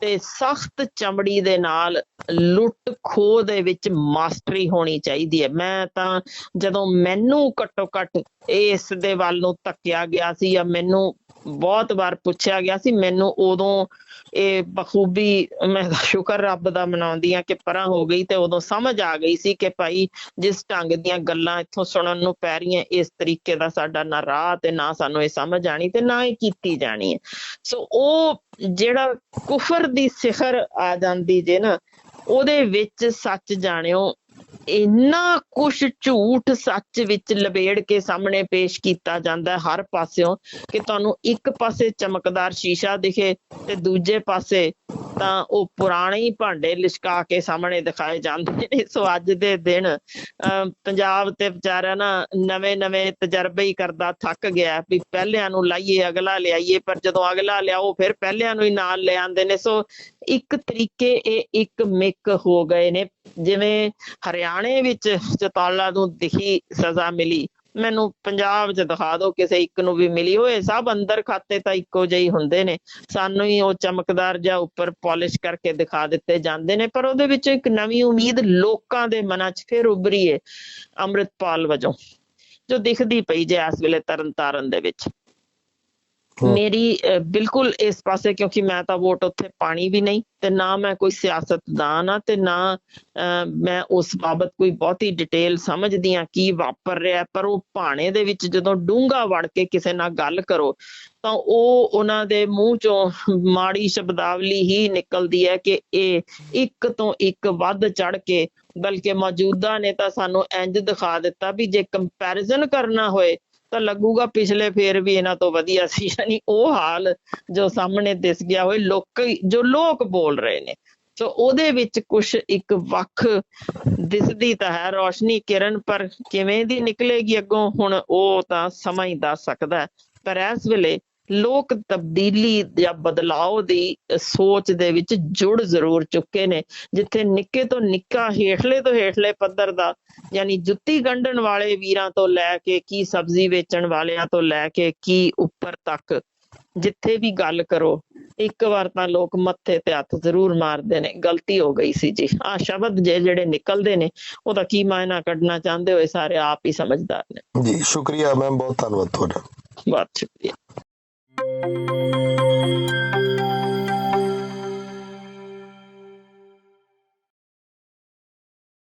ਤੇ ਸਖਤ ਚਮੜੀ ਦੇ ਨਾਲ ਲੁੱਟ ਖੋਹ ਦੇ ਵਿੱਚ ਮਾਸਟਰੀ ਹੋਣੀ ਚਾਹੀਦੀ ਹੈ ਮੈਂ ਤਾਂ ਜਦੋਂ ਮੈਨੂੰ ਘੱਟੋ ਘੱਟ ਇਸ ਦੇ ਵੱਲ ਨੂੰ ਤੱਕਿਆ ਗਿਆ ਸੀ ਜਾਂ ਮੈਨੂੰ ਬਹੁਤ ਵਾਰ ਪੁੱਛਿਆ ਗਿਆ ਸੀ, ਮੈਨੂੰ ਉਦੋਂ ਇਹ ਬਖੂਬੀ, ਮੈਂ ਸ਼ੁਕਰ ਰੱਬ ਦਾ ਮਨਾਉਂਦੀ ਕਿ ਪਰਾਂ ਹੋ ਗਈ ਤੇ ਉਦੋਂ ਸਮਝ ਆ ਗਈ ਸੀ ਕਿ ਭਾਈ ਜਿਸ ਢੰਗ ਦੀਆਂ ਗੱਲਾਂ ਇੱਥੋਂ ਸੁਣਨ ਨੂੰ ਪੈ ਰਹੀਆਂ, ਇਸ ਤਰੀਕੇ ਦਾ ਸਾਡਾ ਨਾ ਰਾਹ ਤੇ ਨਾ ਸਾਨੂੰ ਇਹ ਸਮਝ ਆਣੀ ਤੇ ਨਾ ਇਹ ਕੀਤੀ ਜਾਣੀ ਹੈ। ਸੋ ਉਹ ਜਿਹੜਾ ਕੁਫਰ ਦੀ ਸਿਖਰ ਆ ਜਾਂਦੀ ਜੇ ਨਾ, ਉਹਦੇ ਵਿੱਚ ਸੱਚ ਜਾਣਿਓ ਇੰਨਾ ਕੁਛ ਝੂਠ ਸੱਚ ਵਿੱਚ ਲਬੇੜ ਕੇ ਸਾਹਮਣੇ ਪੇਸ਼ ਕੀਤਾ ਜਾਂਦਾ ਹਰ ਪਾਸਿਓਂ ਕਿ ਤੁਹਾਨੂੰ ਇੱਕ ਪਾਸੇ ਚਮਕਦਾਰ ਸ਼ੀਸ਼ਾ ਦਿਖੇ ਤੇ ਦੂਜੇ ਪਾਸੇ ਤਾਂ ਉਹ ਪੁਰਾਣੇ ਭਾਂਡੇ ਲਿਸ਼ਕਾ ਕੇ ਸਾਹਮਣੇ ਦਿਖਾਏ ਜਾਂਦੇ ਨੇ। ਸੋ ਅੱਜ ਦੇ ਦਿਨ ਪੰਜਾਬ ਤੇ ਵਿਚਾਰਾ ਨਾ ਨਵੇਂ ਨਵੇਂ ਤਜਰਬੇ ਹੀ ਕਰਦਾ ਥੱਕ ਗਿਆ ਵੀ ਪਹਿਲਿਆਂ ਨੂੰ ਲਾਈਏ, ਅਗਲਾ ਲਿਆਈਏ, ਪਰ ਜਦੋਂ ਅਗਲਾ ਲਿਆਓ ਫਿਰ ਪਹਿਲਿਆਂ ਨੂੰ ਹੀ ਨਾਲ ਲਿਆਉਂਦੇ ਨੇ। ਸੋ ਇੱਕ ਤਰੀਕੇ ਇਹ ਇੱਕ ਮਿਕ ਹੋ ਗਏ ਨੇ। ਜਿਵੇਂ ਹਰਿਆਣੇ ਵਿੱਚ ਚਤੌਲਾ ਨੂੰ ਦਿਖੀ ਸਜ਼ਾ ਮਿਲੀ ਮੈਨੂੰ ਪੰਜਾਬ 'ਚ ਦਿਖਾ ਦਿਓ, ਕਿਸੇ ਇੱਕ ਨੂੰ ਵੀ ਮਿਲੀ ਹੋਏ, ਸਭ ਅੰਦਰ ਖਾਤੇ ਤਾਂ ਇੱਕੋ ਜਿਹੇ ਹੀ ਹੁੰਦੇ ਨੇ। ਸਾਨੂੰ ਹੀ ਉਹ ਚਮਕਦਾਰ ਜਾਂ ਉੱਪਰ ਪਾਲਿਸ਼ ਕਰਕੇ ਦਿਖਾ ਦਿੱਤੇ ਜਾਂਦੇ ਨੇ, ਪਰ ਉਹਦੇ ਵਿੱਚ ਇੱਕ ਨਵੀਂ ਉਮੀਦ ਲੋਕਾਂ ਦੇ ਮਨਾਂ 'ਚ ਫਿਰ ਉਭਰੀ ਏ, ਅੰਮ੍ਰਿਤਪਾਲ ਵਜੋਂ, ਜੋ ਦਿਖਦੀ ਪਈ ਜੇ ਇਸ ਵੇਲੇ ਤਰਨ ਤਾਰਨ ਦੇ ਵਿੱਚ। ਮੇਰੀ ਬਿਲਕੁਲ ਇਸ ਪਾਸੇ ਕਿਉਂਕਿ ਮੈਂ ਤਾਂ ਵੋਟ ਉੱਥੇ ਪਾਣੀ ਵੀ ਨਹੀਂ ਤੇ ਨਾ ਮੈਂ ਕੋਈ ਸਿਆਸਤਦਾਨ ਆ ਤੇ ਨਾ ਮੈਂ ਉਸ ਬਾਬਤ ਕੋਈ ਬਹੁਤੀ ਡਿਟੇਲ ਸਮਝਦੀ ਆ ਕੀ ਵਾਪਰ ਰਿਹਾ ਪਰ ਉਹ ਭਾਣੇ ਦੇ ਵਿੱਚ ਜਦੋਂ ਡੂੰਘਾ ਵੜ ਕੇ ਕਿਸੇ ਨਾਲ ਗੱਲ ਕਰੋ, ਤਾਂ ਉਹ ਉਹਨਾਂ ਦੇ ਮੂੰਹ ਚੋਂ ਮਾੜੀ ਸ਼ਬਦਾਵਲੀ ਹੀ ਨਿਕਲਦੀ ਹੈ ਕਿ ਇਹ ਇੱਕ ਤੋਂ ਇੱਕ ਵੱਧ ਚੜ ਕੇ, ਬਲਕਿ ਮੌਜੂਦਾ ਨੇ ਤਾਂ ਸਾਨੂੰ ਇੰਜ ਦਿਖਾ ਦਿੱਤਾ ਵੀ ਜੇ ਕੰਪੈਰੀਜ਼ਨ ਕਰਨਾ ਹੋਏ ਤਾਂ ਲੱਗੂਗਾ ਪਿਛਲੇ ਫੇਰ ਵੀ ਇਹਨਾਂ ਤੋਂ ਵਧੀਆ ਸੀ, ਯਾਨੀ ਉਹ ਹਾਲ ਜੋ ਸਾਹਮਣੇ ਦਿਸ ਗਿਆ ਹੋਏ ਲੋਕ ਜੋ ਲੋਕ ਬੋਲ ਰਹੇ ਨੇ। ਸੋ ਉਹਦੇ ਵਿੱਚ ਕੁਝ ਇੱਕ ਵੱਖ ਦਿਸਦੀ ਤਾਂ ਹੈ ਰੋਸ਼ਨੀ ਕਿਰਨ, ਪਰ ਕਿਵੇਂ ਦੀ ਨਿਕਲੇਗੀ ਅੱਗੋਂ, ਹੁਣ ਉਹ ਤਾਂ ਸਮਾਂ ਹੀ ਦੱਸ ਸਕਦਾ ਹੈ। ਪਰ ਇਸ ਵੇਲੇ ਲੋਕ ਤਬਦੀਲੀ ਜਾਂ ਬਦਲਾਅ ਦੀ ਸੋਚ ਦੇ ਵਿੱਚ ਜੁੜ ਜ਼ਰੂਰ ਚੁੱਕੇ ਨੇ ਜਿੱਥੇ ਨਿੱਕੇ ਤੋਂ ਨਿੱਕਾ ਹੇਠਲੇ ਤੋਂ ਹੇਠਲੇ ਪੱਧਰ ਦਾ ਯਾਨੀ ਜੁੱਤੀ ਗੰਢਣ ਵਾਲੇ ਵੀਰਾਂ ਤੋਂ ਲੈ ਕੇ ਕੀ ਸਬਜ਼ੀ ਵੇਚਣ ਵਾਲਿਆਂ ਤੋਂ ਲੈ ਕੇ ਕੀ ਉੱਪਰ ਤੱਕ ਜਿੱਥੇ ਵੀ ਗੱਲ ਕਰੋ ਇੱਕ ਵਾਰ ਤਾਂ ਲੋਕ ਮੱਥੇ ਤੇ ਹੱਥ ਜ਼ਰੂਰ ਮਾਰਦੇ ਨੇ ਗਲਤੀ ਹੋ ਗਈ ਸੀ ਜੀ। ਆ ਸ਼ਬਦ ਜੇ ਜਿਹੜੇ ਨਿਕਲਦੇ ਨੇ ਉਹਦਾ ਕੀ ਮਾਇਨਾ ਕੱਢਣਾ ਚਾਹੁੰਦੇ ਹੋਏ ਸਾਰੇ ਆਪ ਹੀ ਸਮਝਦਾਰ ਨੇ। ਜੀ ਸ਼ੁਕਰੀਆ ਮੈਮ ਬਹੁਤ ਧੰਨਵਾਦ ਤੁਹਾਡਾ। ਬਹੁਤ ਸ਼ੁਕਰੀਆ। Música